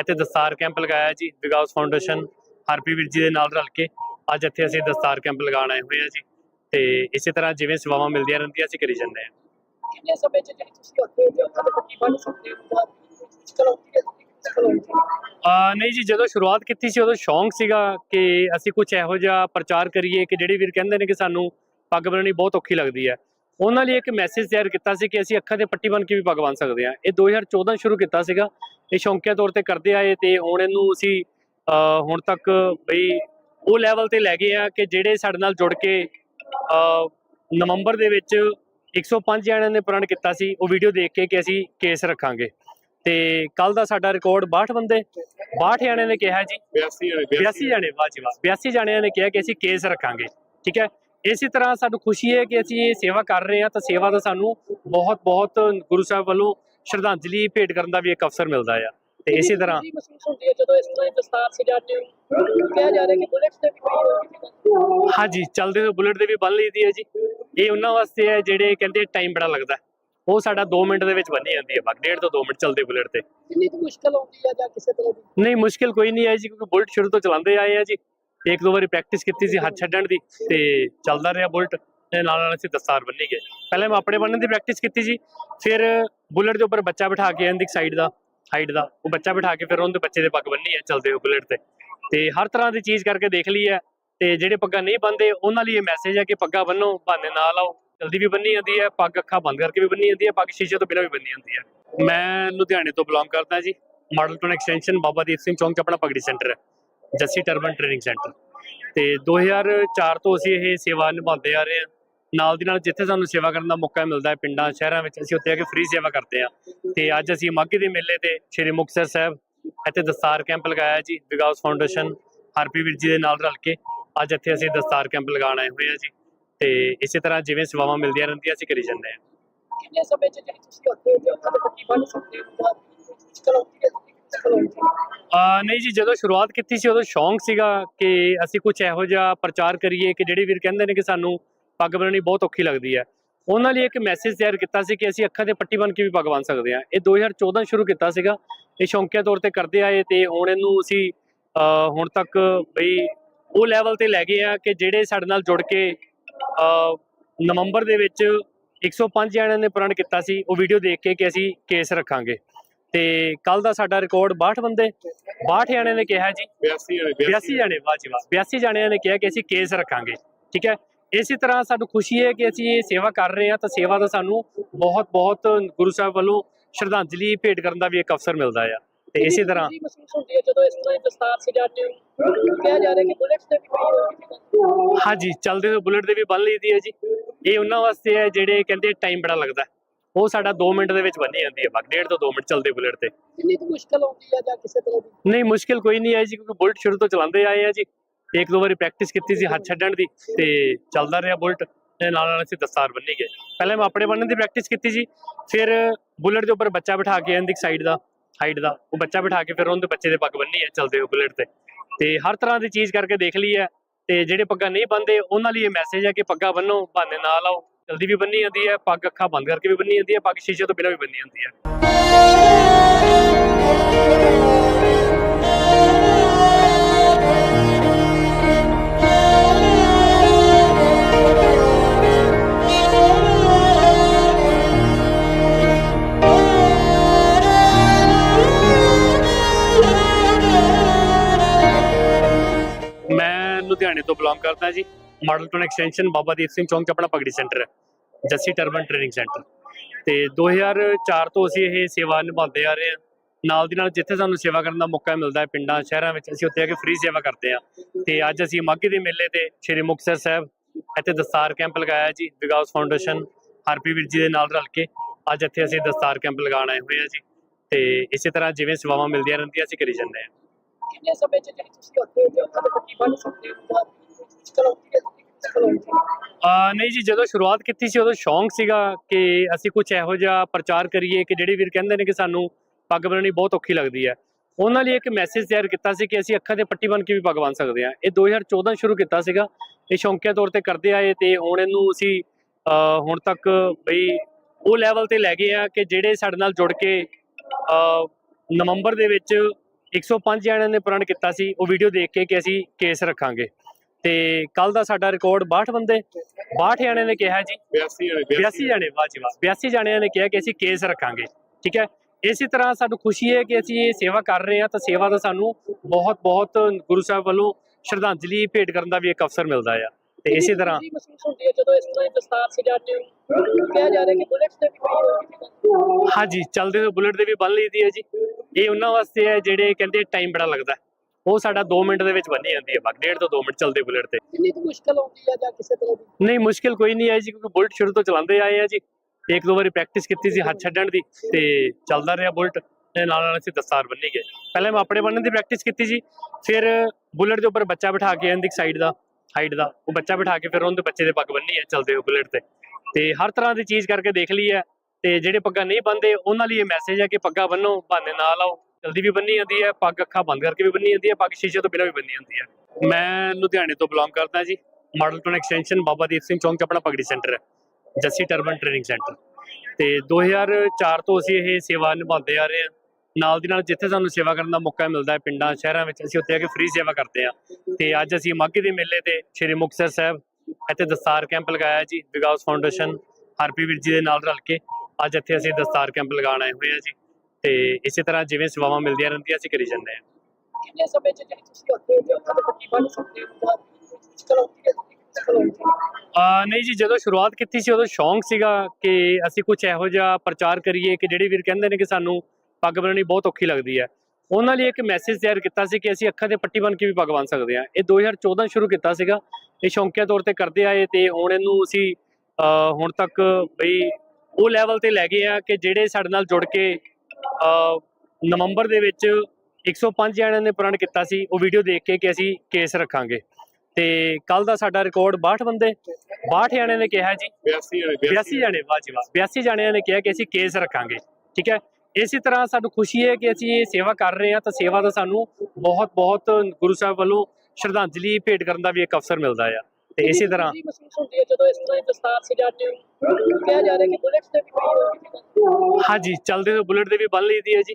ਇੱਥੇ ਦਸਤਾਰ ਕੈਂਪ ਲਗਾਇਆ ਜੀ, ਵਿਕਾਸ ਫਾਊਂਡੇਸ਼ਨ ਹਰਪੀ ਵੀਰ ਜੀ ਦੇ ਨਾਲ ਰਲ ਕੇ ਅੱਜ ਇੱਥੇ ਅਸੀਂ ਦਸਤਾਰ ਕੈਂਪ ਲਗਾਉਣ ਆਏ ਹੋਏ ਹਾਂ ਜੀ। ਤੇ ਇਸੇ ਤਰ੍ਹਾਂ ਜਿਵੇਂ ਸੇਵਾਵਾਂ ਮਿਲਦੀਆਂ ਰਹਿੰਦੀਆਂ, ਅਸੀਂ ਕਰੀ ਜਾਂਦੇ ਹਾਂ।
ਕਿੰਨੇ ਸਮੇਂ ਚ ਜਿਹੜੀ ਤੁਸੀਂ ਉੱਥੇ ਜੇ ਉਹਨਾਂ ਦੇ ਪੱਟੀ ਬੰਨ ਸਕਦੇ ਹੋ ਜਾਂ ਮੁਸ਼ਕਲ ਆਉਂਦੀ ਹੈ ਮੁਸ਼ਕਲ ਆਉਂਦੀ ਹੈ
ਆ ਨਹੀਂ ਜੀ ਜਦੋਂ ਸ਼ੁਰੂਆਤ ਕੀਤੀ ਸੀ ਉਦੋਂ ਸ਼ੌਂਕ ਸੀਗਾ ਕਿ ਅਸੀਂ ਕੁਝ ਇਹੋ ਜਿਹਾ ਪ੍ਰਚਾਰ ਕਰੀਏ ਕਿ ਜਿਹੜੇ ਵੀਰ ਕਹਿੰਦੇ ਨੇ ਕਿ ਸਾਨੂੰ ਪੱਗ ਬੰਨਣੀ ਬਹੁਤ ਔਖੀ ਲੱਗਦੀ ਹੈ। ਉਹਨਾਂ ਲਈ ਇੱਕ ਮੈਸੇਜ ਤਿਆਰ ਕੀਤਾ ਸੀ ਕਿ ਅਸੀਂ ਅੱਖਾਂ ਤੇ ਪੱਟੀ ਬੰਨ ਕੇ ਵੀ ਪੱਗ ਬੰਨ ਸਕਦੇ ਹਾਂ। ਇਹ 2014 ਸ਼ੁਰੂ ਕੀਤਾ ਸੀਗਾ। ਇਹ ਸ਼ੌਂਕੀਆ ਤੌਰ ਤੇ ਕਰਦੇ ਆਏ ਤੇ ਹੁਣ ਇਹਨੂੰ ਅਸੀਂ ਅ, ਹੁਣ ਤੱਕ ਬਈ ਉਹ ਲੈਵਲ ਤੇ ਲੈ ਗਏ ਆ ਕਿ ਜਿਹੜੇ ਸਾਡੇ ਨਾਲ ਜੁੜ ਕੇ ਅ, ਨਵੰਬਰ ਦੇ ਵਿੱਚ 105 ਜਣਿਆਂ ਨੇ ਪ੍ਰਣ ਕੀਤਾ ਸੀ ਉਹ ਵੀਡੀਓ ਦੇਖ ਕੇ ਕਿ ਅਸੀਂ ਕੇਸ ਰੱਖਾਂਗੇ। ਤੇ ਕੱਲ ਦਾ ਸਾਡਾ ਰਿਕਾਰਡ 62 ਬੰਦੇ 62 ਜਣਿਆਂ ਨੇ ਕਿਹਾ ਜੀ।
82 ਜਣੇ
82 ਜਣੇ ਵਾਹ ਜੀ ਵਾਹ। 82 ਜਣਿਆਂ ਨੇ ਕਿਹਾ ਕਿ ਅਸੀਂ ਕੇਸ ਰੱਖਾਂਗੇ ਠੀਕ ਹੈ? ਇਸੇ ਤਰ੍ਹਾਂ ਸਾਨੂੰ ਖੁਸ਼ੀ ਹੈ ਕਿ ਅਸੀਂ ਇਹ ਸੇਵਾ ਕਰ ਰਹੇ ਹਾਂ ਤਾਂ ਸੇਵਾ ਦਾ ਸਾਨੂੰ ਬਹੁਤ ਬਹੁਤ ਗੁਰੂ ਸਾਹਿਬ ਵੱਲੋਂ ਸ਼ਰਧਾਂਜਲੀ ਭੇਟ ਕਰਨ ਦਾ ਵੀ ਇੱਕ ਅਵਸਰ ਮਿਲਦਾ ਆ। ਤੇ ਇਸੇ ਤਰ੍ਹਾਂ
ਖੁਸ਼ੀ ਮਹਿਸੂਸ ਹੁੰਦੀ ਹੈ ਜਦੋਂ ਇਸ ਤਰ੍ਹਾਂ ਦੀ ਦਸਤਾਰ ਸਜਾਉਂਦੇ ਹੋ ਕਿਹਾ ਜਾ ਰਿਹਾ ਕਿ ਬੁਲੇਟਸ ਤੇ ਵੀ ਕੋਈ
ਹਾਂਜੀ ਚੱਲਦੇ ਹੋਏ ਬੁਲਟ ਦੇ ਵੀ ਬੰਨ ਲਈਦੀ ਹੈ ਜੀ। ਇਹ ਉਹਨਾਂ ਵਾਸਤੇ ਹੈ ਜਿਹੜੇ ਕਹਿੰਦੇ ਟਾਈਮ ਬੜਾ ਲੱਗਦਾ। ਉਹ ਸਾਡਾ 2 ਮਿੰਟ ਦੇ ਵਿੱਚ ਬੰਨੀ ਜਾਂਦੀ ਹੈ ਬਸ ਡੇਢ ਤੋਂ 2 ਮਿੰਟ ਚੱਲਦੇ ਬੁਲਟ ਤੇ।
ਕਿੰਨੀ ਮੁਸ਼ਕਲ ਆਉਂਦੀ ਹੈ ਜਾਂ ਕਿਸੇ ਤਰ੍ਹਾਂ ਦੀ?
ਨਹੀਂ ਮੁਸ਼ਕਿਲ ਕੋਈ ਨਹੀਂ ਆਈ ਜੀ ਕਿਉਂਕਿ ਬੁਲਟ ਸ਼ੁਰੂ ਤੋਂ ਚਲਾਉਂਦੇ ਆਏ ਆ ਜੀ। ਇੱਕ ਦੋ ਵਾਰੀ ਪ੍ਰੈਕਟਿਸ ਕੀਤੀ ਸੀ ਹੱਥ ਛੱਡਣ ਦੀ ਤੇ ਚੱਲਦਾ ਰਿਹਾ ਬੁਲਟ ਤੇ ਨਾਲ ਨਾਲ ਅਸੀਂ ਦਸਤਾਰ ਬੰਨੀ ਗਏ। ਪਹਿਲੇ ਮੈਂ ਆਪਣੇ ਬੰਨਣ ਦੀ ਪ੍ਰੈਕਟਿਸ ਕੀਤੀ ਸੀ ਫਿਰ ਬੁਲਟ ਦੇ ਉੱਪਰ ਬੱਚਾ ਬਿਠਾ ਕੇ ਇਹਦੀ ਸਾਈਡ ਦਾ। ਹਾਈਟ ਦਾ। ਉਹ ਬੱਚਾ ਬਿਠਾ ਕੇ ਫਿਰ ਉਹਦੇ ਬੱਚੇ ਦੇ ਪੱਗ ਬੰਨੀ ਹੈ ਚੱਲਦੇ ਹੋ ਬੁਲੇਟ ਤੇ। ਤੇ ਹਰ ਤਰ੍ਹਾਂ ਦੀ ਚੀਜ਼ ਕਰਕੇ ਦੇਖ ਲਈ ਹੈ। ਤੇ ਜਿਹੜੇ ਪੱਗਾਂ ਨਹੀਂ ਬੰਨਦੇ ਉਹਨਾਂ ਲਈ ਇਹ ਮੈਸੇਜ ਹੈ ਕਿ ਪੱਗਾਂ ਬੰਨੋ ਬਹਾਨੇ ਨਾ ਲਾਓ ਜਲਦੀ ਵੀ ਬੰਨੀ ਜਾਂਦੀ ਹੈ, ਪੱਗ ਅੱਖਾਂ ਬੰਦ ਕਰਕੇ ਵੀ ਬੰਨੀ ਜਾਂਦੀ ਹੈ, ਪੱਗ ਸ਼ੀਸ਼ੇ ਤੋਂ ਬਿਨਾਂ ਵੀ ਬੰਨੀ ਜਾਂਦੀ ਹੈ। ਮੈਂ ਲੁਧਿਆਣੇ ਤੋਂ ਬਿਲੋਂਗ ਕਰਦਾ ਜੀ। Model town extension Baba Deep Singh ਚੌਂਕ 'ਚ ਆਪਣਾ ਪਗੜੀ ਸੈਂਟਰ ਹੈ, ਜੱਸੀ ਟਰਬਨ ਟ੍ਰੇਨਿੰਗ ਸੈਂਟਰ। ਤੇ 2004 ਤੋਂ ਅਸੀਂ ਇਹ ਸੇਵਾ ਨਿਭਾਉਂਦੇ ਆ ਰਹੇ ਹਾਂ। ਨਾਲ ਦੀ ਨਾਲ ਜਿੱਥੇ ਸਾਨੂੰ ਸੇਵਾ ਕਰਨ ਦਾ ਮੌਕਾ ਮਿਲਦਾ ਹੈ ਪਿੰਡਾਂ ਸ਼ਹਿਰਾਂ ਵਿੱਚ ਅਸੀਂ ਉੱਥੇ ਆ ਕੇ ਫ੍ਰੀ ਸੇਵਾ ਕਰਦੇ ਹਾਂ। ਤੇ ਅੱਜ ਅਸੀਂ ਮਾਘੀ ਦੇ ਮੇਲੇ ਤੇ ਸ਼੍ਰੀ ਮੁਕਤਸਰ ਸਾਹਿਬ ਇੱਥੇ ਦਸਤਾਰ ਕੈਂਪ ਲਗਾਇਆ ਜੀ ਵਿਕਾਸ ਫਾਊਂਡੇਸ਼ਨ ਹਰਪੀ ਵੀਰ ਜੀ ਦੇ ਨਾਲ ਰਲ ਕੇ ਅੱਜ ਇੱਥੇ ਅਸੀਂ ਦਸਤਾਰ ਕੈਂਪ ਲਗਾਉਣ ਆਏ ਹੋਏ ਹਾਂ ਜੀ। ਤੇ ਇਸੇ ਤਰ੍ਹਾਂ ਜਿਵੇਂ ਸੇਵਾਵਾਂ ਮਿਲਦੀਆਂ ਰਹਿੰਦੀਆਂ ਅਸੀਂ ਕਰੀ ਜਾਂਦੇ ਹਾਂ।
ਕਿੰਨੇ ਸਮੇਂ ਚ ਜਿਹੜੀ ਤੁਸੀਂ ਉੱਥੇ ਜੇ ਦੇ ਪੱਟੀ ਬੰਨ ਸਕਦੇ ਹੈ?
ਆ ਨਹੀਂ ਜੀ ਜਦੋਂ ਸ਼ੁਰੂਆਤ ਕੀਤੀ ਸੀ ਉਦੋਂ ਸ਼ੌਂਕ ਸੀਗਾ ਕਿ ਅਸੀਂ ਕੁਝ ਇਹੋ ਜਿਹਾ ਪ੍ਰਚਾਰ ਕਰੀਏ ਕਿ ਜਿਹੜੇ ਵੀਰ ਕਹਿੰਦੇ ਨੇ ਕਿ ਸਾਨੂੰ ਪੱਗ ਬੰਨਣੀ ਬਹੁਤ ਔਖੀ ਲੱਗਦੀ ਹੈ। ਉਹਨਾਂ ਲਈ ਇੱਕ ਮੈਸੇਜ ਤਿਆਰ ਕੀਤਾ ਸੀ ਕਿ ਅਸੀਂ ਅੱਖਾਂ ਤੇ ਪੱਟੀ ਬੰਨ ਕੇ ਵੀ ਪੱਗ ਬੰਨ ਸਕਦੇ ਹਾਂ। ਇਹ 2014 ਸ਼ੁਰੂ ਕੀਤਾ ਸੀਗਾ। ਇਹ ਸ਼ੌਂਕੀਆ ਤੌਰ ਤੇ ਕਰਦੇ ਆਏ ਤੇ ਹੁਣ ਇਹਨੂੰ ਅਸੀਂ ਹੁਣ ਤੱਕ ਬਈ ਉਹ ਲੈਵਲ ਤੇ ਲੈ ਗਏ ਆ ਕਿ ਜਿਹੜੇ ਸਾਡੇ ਨਾਲ ਜੁੜ ਕੇ ਨਵੰਬਰ ਦੇ ਵਿੱਚ 105 ਜਣਿਆਂ ਨੇ ਪ੍ਰਣ ਕੀਤਾ ਸੀ। ਉਹ ਵੀਡੀਓ ਦੇਖ ਕੇ ਕਿ ਅਸੀਂ ਕੇਸ ਰੱਖਾਂਗੇ। ਤੇ ਕੱਲ ਦਾ ਸਾਡਾ ਰਿਕਾਰਡ 62 ਬੰਦੇ 62 ਜਣਿਆਂ ਨੇ ਕਿਹਾ ਜੀ। 82 ਜਣੇ ਵਾਹ ਜੀ ਵਾਹ। 82 ਜਣਿਆਂ ਨੇ ਕਿਹਾ ਕਿ ਅਸੀਂ ਕੇਸ ਰੱਖਾਂਗੇ। ਠੀਕ ਹੈ? ਇਸੇ ਤਰ੍ਹਾਂ ਸਾਨੂੰ ਖੁਸ਼ੀ ਹੈ ਕਿ ਅਸੀਂ ਇਹ ਸੇਵਾ ਕਰ ਰਹੇ ਹਾਂ। ਤਾਂ ਸੇਵਾ ਦਾ ਸਾਨੂੰ ਬਹੁਤ ਬਹੁਤ ਗੁਰੂ ਸਾਹਿਬ ਵੱਲੋਂ ਸ਼ਰਧਾਂਜਲੀ ਭੇਟ ਕਰਨ ਦਾ ਵੀ ਇੱਕ ਅਵਸਰ ਮਿਲਦਾ ਆ। ਤੇ ਇਸੇ ਤਰ੍ਹਾਂ ਹਾਂਜੀ ਚੱਲਦੇ ਹੋਏ ਬੁਲਟ ਦੇ ਵੀ ਬੰਨ ਲਈਦੀ ਹੈ ਜੀ। ਇਹ ਉਹਨਾਂ ਵਾਸਤੇ ਹੈ ਜਿਹੜੇ ਕਹਿੰਦੇ ਟਾਈਮ ਬੜਾ ਲੱਗਦਾ। ਉਹ ਸਾਡਾ 2 ਮਿੰਟ ਦੇ ਵਿੱਚ ਬੰਨੀ ਜਾਂਦੀ ਹੈ। ਬਸ ਡੇਢ ਤੋਂ 2 ਮਿੰਟ ਚੱਲਦੇ ਬੁਲਟ ਤੇ।
ਕਿੰਨੀ ਮੁਸ਼ਕਲ ਆਉਂਦੀ ਹੈ ਜਾਂ ਕਿਸੇ ਤਰ੍ਹਾਂ ਦੀ?
ਨਹੀਂ ਮੁਸ਼ਕਿਲ ਕੋਈ ਨਹੀਂ ਆਈ ਜੀ ਕਿਉਂਕਿ ਬੁਲਟ ਸ਼ੁਰੂ ਤੋਂ ਚਲਾਉਂਦੇ ਆਏ ਆ ਜੀ। ਇੱਕ ਦੋ ਵਾਰੀ ਪ੍ਰੈਕਟਿਸ ਕੀਤੀ ਸੀ ਹੱਥ ਛੱਡਣ ਦੀ ਤੇ ਚੱਲਦਾ ਰਿਹਾ ਬੁਲਟ ਤੇ ਨਾਲ ਨਾਲ ਅਸੀਂ ਦਸਤਾਰ ਬੰਨੀ ਗਏ। ਪਹਿਲੇ ਮੈਂ ਆਪਣੇ ਬੰਨਣ ਦੀ ਪ੍ਰੈਕਟਿਸ ਕੀਤੀ ਸੀ, ਫਿਰ ਬੁਲਟ ਦੇ ਉੱਪਰ ਬੱਚਾ ਬਿਠਾ ਕੇ ਇਹਦੀ ਸਾਈਡ ਦਾ ਹਾਈਟ ਦਾ, ਉਹ ਬੱਚਾ ਬਿਠਾ ਕੇ ਫਿਰ ਉਹਦੇ ਬੱਚੇ ਦੇ ਪੱਗ ਬੰਨੀ ਹੈ ਚੱਲਦੇ ਹੋਏ ਬੁਲਟ ਤੇ। ਤੇ ਹਰ ਤਰ੍ਹਾਂ ਦੀ ਚੀਜ਼ ਕਰਕੇ ਦੇਖ ਲਈ ਹੈ ਤੇ ਜਿਹੜੇ ਪੱਗਾਂ ਨਹੀਂ ਬੰਨਦੇ, ਉਹਨਾਂ ਲਈ ਇਹ ਮੈਸੇਜ ਹੈ ਕਿ ਪੱਗਾਂ ਬੰਨੋ, ਬਹਾਨੇ ਨਾ ਲਾਓ ਜਲਦੀ ਵੀ ਬੰਨੀ ਜਾਂਦੀ ਹੈ, ਪੱਗ ਅੱਖਾਂ ਬੰਦ ਕਰਕੇ ਵੀ ਬੰਨੀ ਜਾਂਦੀ ਹੈ, ਪੱਗ ਸ਼ੀਸ਼ੇ ਤੋਂ ਬਿਨਾਂ ਵੀ ਬੰਨੀ ਜਾਂਦੀ ਹੈ। Model town extension Baba Deep Singh ਚੌਂਕ 'ਚ ਆਪਣਾ ਪਗੜੀ ਸੈਂਟਰ ਹੈ, ਜੱਸੀ ਟਰਬਨ ਟ੍ਰੇਨਿੰਗ ਸੈਂਟਰ। ਤੇ 2004 ਤੋਂ ਅਸੀਂ ਇਹ ਸੇਵਾ ਨਿਭਾਉਂਦੇ ਆ ਰਹੇ ਹਾਂ। ਨਾਲ ਦੀ ਨਾਲ ਜਿੱਥੇ ਸਾਨੂੰ ਸੇਵਾ ਕਰਨ ਦਾ ਮੌਕਾ ਮਿਲਦਾ ਹੈ, ਪਿੰਡਾਂ, ਸ਼ਹਿਰਾਂ ਵਿੱਚ ਅਸੀਂ ਉੱਥੇ ਆ ਕੇ ਫ੍ਰੀ ਸੇਵਾ ਕਰਦੇ ਹਾਂ। ਤੇ ਅੱਜ ਅਸੀਂ ਮਾਘੀ ਦੇ ਮੇਲੇ ਤੇ ਸ਼੍ਰੀ ਮੁਕਤਸਰ ਸਾਹਿਬ ਇੱਥੇ ਦਸਤਾਰ ਕੈਂਪ ਲਗਾਇਆ ਜੀ, ਵਿਕਾਸ ਫਾਊਂਡੇਸ਼ਨ ਹਰਪੀ ਵੀਰ ਜੀ ਦੇ ਨਾਲ ਰਲ ਕੇ ਅੱਜ ਇੱਥੇ ਅਸੀਂ ਦਸਤਾਰ ਕੈਂਪ ਲਗਾਉਣ ਆਏ ਹੋਏ ਆ ਜੀ। ਤੇ ਇਸੇ ਤਰ੍ਹਾਂ ਜਿਵੇਂ ਸੇਵਾਵਾਂ ਮਿਲਦੀਆਂ ਰਹਿੰਦੀਆਂ, ਅਸੀਂ ਕਰੀ ਜਾਂਦੇ ਹਾਂ।
ਕਿੰਨੇ ਸਮੇਂ ਚ ਜਿਹੜੀ ਤੁਸੀਂ ਉੱਥੇ ਤੇ ਅੱਖਾਂ ਤੇ ਸਕਦੇ ਹੋ ਜਾਂ
ਆ, ਨਹੀਂ ਜੀ, ਜਦੋਂ ਸ਼ੁਰੂਆਤ ਕੀਤੀ ਸੀ, ਉਦੋਂ ਸ਼ੌਂਕ ਸੀਗਾ ਕਿ ਅਸੀਂ ਕੁਝ ਇਹੋ ਜਿਹਾ ਪ੍ਰਚਾਰ ਕਰੀਏ ਕਿ ਜਿਹੜੇ ਵੀਰ ਕਹਿੰਦੇ ਨੇ ਕਿ ਸਾਨੂੰ ਪੱਗ ਬੰਨਣੀ ਬਹੁਤ ਔਖੀ ਲੱਗਦੀ ਹੈ। ਉਹਨਾਂ ਲਈ ਇੱਕ ਮੈਸੇਜ ਤਿਆਰ ਕੀਤਾ ਸੀ ਕਿ ਅਸੀਂ ਅੱਖਾਂ ਤੇ ਪੱਟੀ ਬੰਨ ਕੇ ਵੀ ਪੱਗ ਬੰਨ ਸਕਦੇ ਹਾਂ। ਇਹ 2014 ਸ਼ੁਰੂ ਕੀਤਾ ਸੀਗਾ। ਇਹ ਸ਼ੌਂਕੀਆ ਤੌਰ ਤੇ ਕਰਦੇ ਆਏ ਤੇ ਹੁਣ ਇਹਨੂੰ ਅਸੀਂ ਹੁਣ ਤੱਕ ਬਈ ਉਹ ਲੈਵਲ ਤੇ ਲੈ ਗਏ ਆ ਕਿ ਜਿਹੜੇ ਸਾਡੇ ਨਾਲ ਜੁੜ ਕੇ ਨਵੰਬਰ ਦੇ ਵਿੱਚ 105 ਜਣਿਆਂ ਨੇ ਪ੍ਰਣ ਕੀਤਾ ਸੀ। ਉਹ ਵੀਡੀਓ ਦੇਖ ਕੇ ਕਿ ਅਸੀਂ ਕੇਸ ਰੱਖਾਂਗੇ। ਤੇ ਕੱਲ ਦਾ ਸਾਡਾ ਰਿਕਾਰਡ 62 ਬੰਦੇ 62 ਜਣਿਆਂ ਨੇ ਕਿਹਾ ਜੀ। 82 ਜਣੇ ਵਾਹ ਜੀ ਵਾਹ। 82 ਜਣਿਆਂ ਨੇ ਕਿਹਾ ਕਿ ਅਸੀਂ ਕੇਸ ਰੱਖਾਂਗੇ ਠੀਕ ਹੈ? ਇਸੇ ਤਰ੍ਹਾਂ ਸਾਨੂੰ ਖੁਸ਼ੀ ਹੈ ਕਿ ਅਸੀਂ ਇਹ ਸੇਵਾ ਕਰ ਰਹੇ ਹਾਂ ਤਾਂ ਸੇਵਾ ਦਾ ਸਾਨੂੰ ਬਹੁਤ ਬਹੁਤ ਗੁਰੂ ਸਾਹਿਬ ਵੱਲੋਂ ਸ਼ਰਧਾਂਜਲੀ ਭੇਟ ਕਰਨ ਦਾ ਵੀ ਇੱਕ ਅਵਸਰ ਮਿਲਦਾ ਆ। ਤੇ ਇਸੇ ਤਰ੍ਹਾਂ
ਖੁਸ਼ੀ ਮਹਿਸੂਸ ਹੁੰਦੀ ਹੈ ਜਦੋਂ ਇਸ ਤਰ੍ਹਾਂ ਦੀ ਦਸਤਾਰ ਸਜਾਉਂਦੇ ਹੋ? ਕਿਹਾ ਜਾ ਰਿਹਾ ਕਿ ਬੁਲੇਟਸ ਤੇ ਵੀ ਕੋਈ
ਹਾਂਜੀ ਚੱਲਦੇ ਹੋਏ ਬੁਲਟ ਦੇ ਵੀ ਬੰਨ ਲਈਦੀ ਹੈ ਜੀ। ਇਹ ਉਹਨਾਂ ਵਾਸਤੇ ਹੈ ਜਿਹੜੇ ਕਹਿੰਦੇ ਟਾਈਮ ਬੜਾ ਲੱਗਦਾ ਹੈ। ਉਹ ਸਾਡਾ 2 ਮਿੰਟ ਦੇ ਵਿੱਚ ਬੰਨੀ ਜਾਂਦੀ ਹੈ ਬਸ ਡੇਢ ਤੋਂ 2 ਮਿੰਟ ਚੱਲਦੇ ਬੁਲਟ ਤੇ।
ਕਿੰਨੀ ਕੁ ਮੁਸ਼ਕਲ ਆਉਂਦੀ ਹੈ ਜਾਂ ਕਿਸੇ ਤਰ੍ਹਾਂ ਦੀ
ਨਹੀਂ ਮੁਸ਼ਕਿਲ ਕੋਈ ਨਹੀਂ ਆਈ ਜੀ ਕਿਉਂਕਿ ਬੁਲਟ ਸ਼ੁਰੂ ਤੋਂ ਚਲਾਉਂਦੇ ਆਏ ਆ ਜੀ। ਇੱਕ ਦੋ ਵਾਰੀ ਪ੍ਰੈਕਟਿਸ ਕੀਤੀ ਸੀ ਹੱਥ ਛੱਡਣ ਦੀ ਤੇ ਚੱਲਦਾ ਰਿਹਾ ਬੁਲਟ ਤੇ ਨਾਲ ਨਾਲ ਅਸੀਂ ਦਸਤਾਰ ਬੰਨੀ ਗਏ। ਪਹਿਲੇ ਮੈਂ ਆਪਣੇ ਬੰਨਣ ਦੀ ਪ੍ਰੈਕਟਿਸ ਕੀਤੀ ਸੀ ਫਿਰ ਬੁਲਟ ਦੇ ਉੱਪਰ ਬੱਚਾ ਬਿਠਾ ਕੇ ਇਹਦੀ ਸਾਈਡ ਦਾ ਹਾਈਟ ਦਾ। ਉਹ ਬੱਚਾ ਬਿਠਾ ਕੇ ਫਿਰ ਉਹਦੇ ਬੱਚੇ ਦੇ ਪੱਗ ਬੰਨੀ ਹੈ ਚੱਲਦੇ ਹੋਏ ਬੁਲਟ ਤੇ। ਤੇ ਹਰ ਤਰ੍ਹਾਂ ਦੀ ਚੀਜ਼ ਕਰਕੇ ਦੇਖ ਲਈ ਹੈ ਤੇ ਜਿਹੜੇ ਪੱਗਾਂ ਨਹੀਂ ਬੰਨਦੇ ਉਹਨਾਂ ਲਈ ਇਹ ਮੈਸੇਜ ਹੈ ਕਿ ਪੱਗਾਂ ਬੰਨੋ ਬਹਾਨੇ ਨਾ ਲਾਓ ਜਲਦੀ ਵੀ ਬੰਨੀ ਜਾਂਦੀ ਹੈ, ਪੱਗ ਅੱਖਾਂ ਬੰਦ ਕਰਕੇ ਵੀ ਬੰਨੀ ਜਾਂਦੀ ਹੈ, ਪੱਗ ਸ਼ੀਸ਼ੇ ਤੋਂ ਬਿਨਾਂ ਵੀ ਬੰਨੀ ਜਾਂਦੀ ਹੈ। ਮੈਂ ਲੁਧਿਆਣੇ ਤੋਂ ਬਿਲੋਂਗ ਕਰਦਾ ਜੀ model town extension Baba Deep Singh ਚੌਂਕ 'ਚ ਆਪਣਾ ਪਗੜੀ ਸੈਂਟਰ ਹੈ, ਜੱਸੀ ਟਰਬਨ ਟ੍ਰੇਨਿੰਗ ਸੈਂਟਰ ਤੇ 2004 ਤੋਂ ਅਸੀਂ ਇਹ ਸੇਵਾ ਨਿਭਾਉਂਦੇ ਆ ਰਹੇ ਹਾਂ। ਨਾਲ ਦੀ ਨਾਲ ਜਿੱਥੇ ਸਾਨੂੰ ਸੇਵਾ ਕਰਨ ਦਾ ਮੌਕਾ ਮਿਲਦਾ ਹੈ, ਪਿੰਡਾਂ, ਸ਼ਹਿਰਾਂ ਵਿੱਚ ਅਸੀਂ ਉੱਥੇ ਆ ਕੇ ਫ੍ਰੀ ਸੇਵਾ ਕਰਦੇ ਹਾਂ। ਤੇ ਅੱਜ ਅਸੀਂ ਮਾਘੀ ਦੇ ਮੇਲੇ ਤੇ ਸ਼੍ਰੀ ਮੁਕਤਸਰ ਸਾਹਿਬ ਇੱਥੇ ਦਸਤਾਰ ਕੈਂਪ ਲਗਾਇਆ ਜੀ, ਵਿਕਾਸ ਫਾਊਂਡੇਸ਼ਨ ਹਰਪੀ ਵੀਰ ਜੀ ਦੇ ਨਾਲ ਰਲ ਕੇ। ਅੱਜ ਇੱਥੇ ਅਸੀਂ ਦਸਤਾਰ ਕੈਂਪ ਲਗਾਉਣ ਆਏ ਹੋਏ ਆ ਜੀ। ਤੇ ਇਸੇ ਤਰ੍ਹਾਂ ਜਿਵੇਂ ਸੇਵਾਵਾਂ ਮਿਲਦੀਆਂ ਰਹਿੰਦੀਆਂ ਅਸੀਂ ਕਰੀ ਜਾਂਦੇ ਹਾਂ।
ਕਿੰਨੇ ਸਮੇਂ ਚ ਜਿਹੜੀ ਤੁਸੀਂ ਉੱਥੇ ਸਕਦੇ
ਆ ਨਹੀਂ ਜੀ ਜਦੋਂ ਸ਼ੁਰੂਆਤ ਕੀਤੀ ਸੀ ਉਦੋਂ ਸ਼ੌਂਕ ਸੀਗਾ ਕਿ ਅਸੀਂ ਕੁਝ ਇਹੋ ਜਿਹਾ ਪ੍ਰਚਾਰ ਕਰੀਏ ਕਿ ਜਿਹੜੇ ਵੀਰ ਕਹਿੰਦੇ ਨੇ ਕਿ ਸਾਨੂੰ ਪੱਗ ਬੰਨਣੀ ਬਹੁਤ ਔਖੀ ਲੱਗਦੀ ਹੈ। ਉਹਨਾਂ ਲਈ ਇੱਕ ਮੈਸੇਜ ਤਿਆਰ ਕੀਤਾ ਸੀ ਕਿ ਅਸੀਂ ਅੱਖਾਂ ਤੇ ਪੱਟੀ ਬੰਨ ਕੇ ਵੀ ਪੱਗ ਬੰਨ ਸਕਦੇ ਹਾਂ। ਇਹ 2014 ਸ਼ੁਰੂ ਕੀਤਾ ਸੀਗਾ। ਇਹ ਸ਼ੌਂਕੀਆ ਤੌਰ ਤੇ ਕਰਦੇ ਆਏ ਤੇ ਹੁਣ ਇਹਨੂੰ ਅਸੀਂ ਹੁਣ ਤੱਕ ਬਈ ਉਹ ਲੈਵਲ ਤੇ ਲੈ ਗਏ ਆ ਕਿ ਜਿਹੜੇ ਸਾਡੇ ਨਾਲ ਜੁੜ ਕੇ ਨਵੰਬਰ ਦੇ ਵਿੱਚ 105 ਜਣਿਆਂ ਨੇ ਪ੍ਰਣ ਕੀਤਾ ਸੀ। ਉਹ ਵੀਡੀਓ ਦੇਖ ਕੇ ਕਿ ਅਸੀਂ ਕੇਸ ਰੱਖਾਂਗੇ। ਤੇ ਕੱਲ ਦਾ ਸਾਡਾ ਰਿਕਾਰਡ 62 ਬੰਦੇ 62 ਜਣਿਆਂ ਨੇ ਕਿਹਾ ਜੀ। 82 ਜਣੇ ਵਾਹ ਜੀ ਵਾਹ। 82 ਜਣਿਆਂ ਨੇ ਕਿਹਾ ਕਿ ਅਸੀਂ ਕੇਸ ਰੱਖਾਂਗੇ। ਠੀਕ ਹੈ? ਇਸੇ ਤਰ੍ਹਾਂ ਸਾਨੂੰ ਖੁਸ਼ੀ ਹੈ ਕਿ ਅਸੀਂ ਇਹ ਸੇਵਾ ਕਰ ਰਹੇ ਹਾਂ। ਤਾਂ ਸੇਵਾ ਦਾ ਸਾਨੂੰ ਬਹੁਤ ਬਹੁਤ ਗੁਰੂ ਸਾਹਿਬ ਵੱਲੋਂ ਸ਼ਰਧਾਂਜਲੀ ਭੇਟ ਕਰਨ ਦਾ ਵੀ ਇੱਕ ਅਵਸਰ ਮਿਲਦਾ ਆ। ਤੇ ਇਸੇ ਤਰ੍ਹਾਂ
ਖੁਸ਼ੀ ਮਹਿਸੂਸ ਹੁੰਦੀ ਹੈ ਜਦੋਂ ਇਸ ਤਰ੍ਹਾਂ ਦੀ ਦਸਤਾਰ ਸਜਾਉਂਦੇ ਹੋ ਕਿਹਾ ਜਾ ਰਿਹਾ ਕਿ ਬੁਲੇਟ ਤੇ ਵੀ ਕੋਈ
ਹਾਂਜੀ ਚੱਲਦੇ ਹੋਏ ਬੁਲਟ ਦੇ ਵੀ ਬੰਨ ਲਈਦੀ ਹੈ ਜੀ।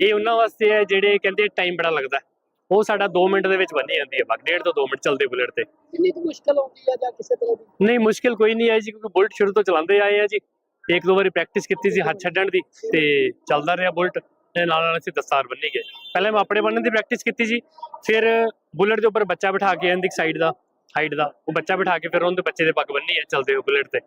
ਇਹ ਉਹਨਾਂ ਵਾਸਤੇ ਹੈ ਜਿਹੜੇ ਕਹਿੰਦੇ ਟਾਈਮ ਬੜਾ ਲੱਗਦਾ। ਉਹ ਸਾਡਾ 2 ਮਿੰਟ ਦੇ ਵਿੱਚ ਬੰਨੀ ਜਾਂਦੀ ਹੈ। ਬਸ ਡੇਢ ਤੋਂ 2 ਮਿੰਟ ਚੱਲਦੇ ਬੁਲਟ ਤੇ।
ਕਿੰਨੀ ਕੁ ਮੁਸ਼ਕਲ ਆਉਂਦੀ ਹੈ ਜਾਂ ਕਿਸੇ ਤਰ੍ਹਾਂ ਦੀ?
ਨਹੀਂ ਮੁਸ਼ਕਿਲ ਕੋਈ ਨਹੀਂ ਆਈ ਜੀ ਕਿਉਂਕਿ ਬੁਲਟ ਸ਼ੁਰੂ ਤੋਂ ਚਲਾਉਂਦੇ ਆਏ ਆ ਜੀ। ਇੱਕ ਦੋ ਵਾਰੀ ਪ੍ਰੈਕਟਿਸ ਕੀਤੀ ਸੀ ਹੱਥ ਛੱਡਣ ਦੀ ਤੇ ਚੱਲਦਾ ਰਿਹਾ ਬੁਲਟ ਤੇ ਨਾਲ ਨਾਲ ਅਸੀਂ ਦਸਤਾਰ ਬੰਨੀ ਗਏ। ਪਹਿਲੇ ਮੈਂ ਆਪਣੇ ਬੰਨਣ ਦੀ ਪ੍ਰੈਕਟਿਸ ਕੀਤੀ ਸੀ। ਫਿਰ ਬੁਲਟ ਦੇ ਉੱਪਰ ਬੱਚਾ ਬਿਠਾ ਕੇ ਇਹਦੀ ਸਾਈਡ ਦਾ। ਹਾਈਟ ਦਾ। ਉਹ ਬੱਚਾ ਬਿਠਾ ਕੇ ਫਿਰ ਉਹਦੇ ਬੱਚੇ ਦੇ ਪੱਗ ਬੰਨੀ ਹੈ ਚੱਲਦੇ ਹੋਏ ਬੁਲਟ ਤੇ।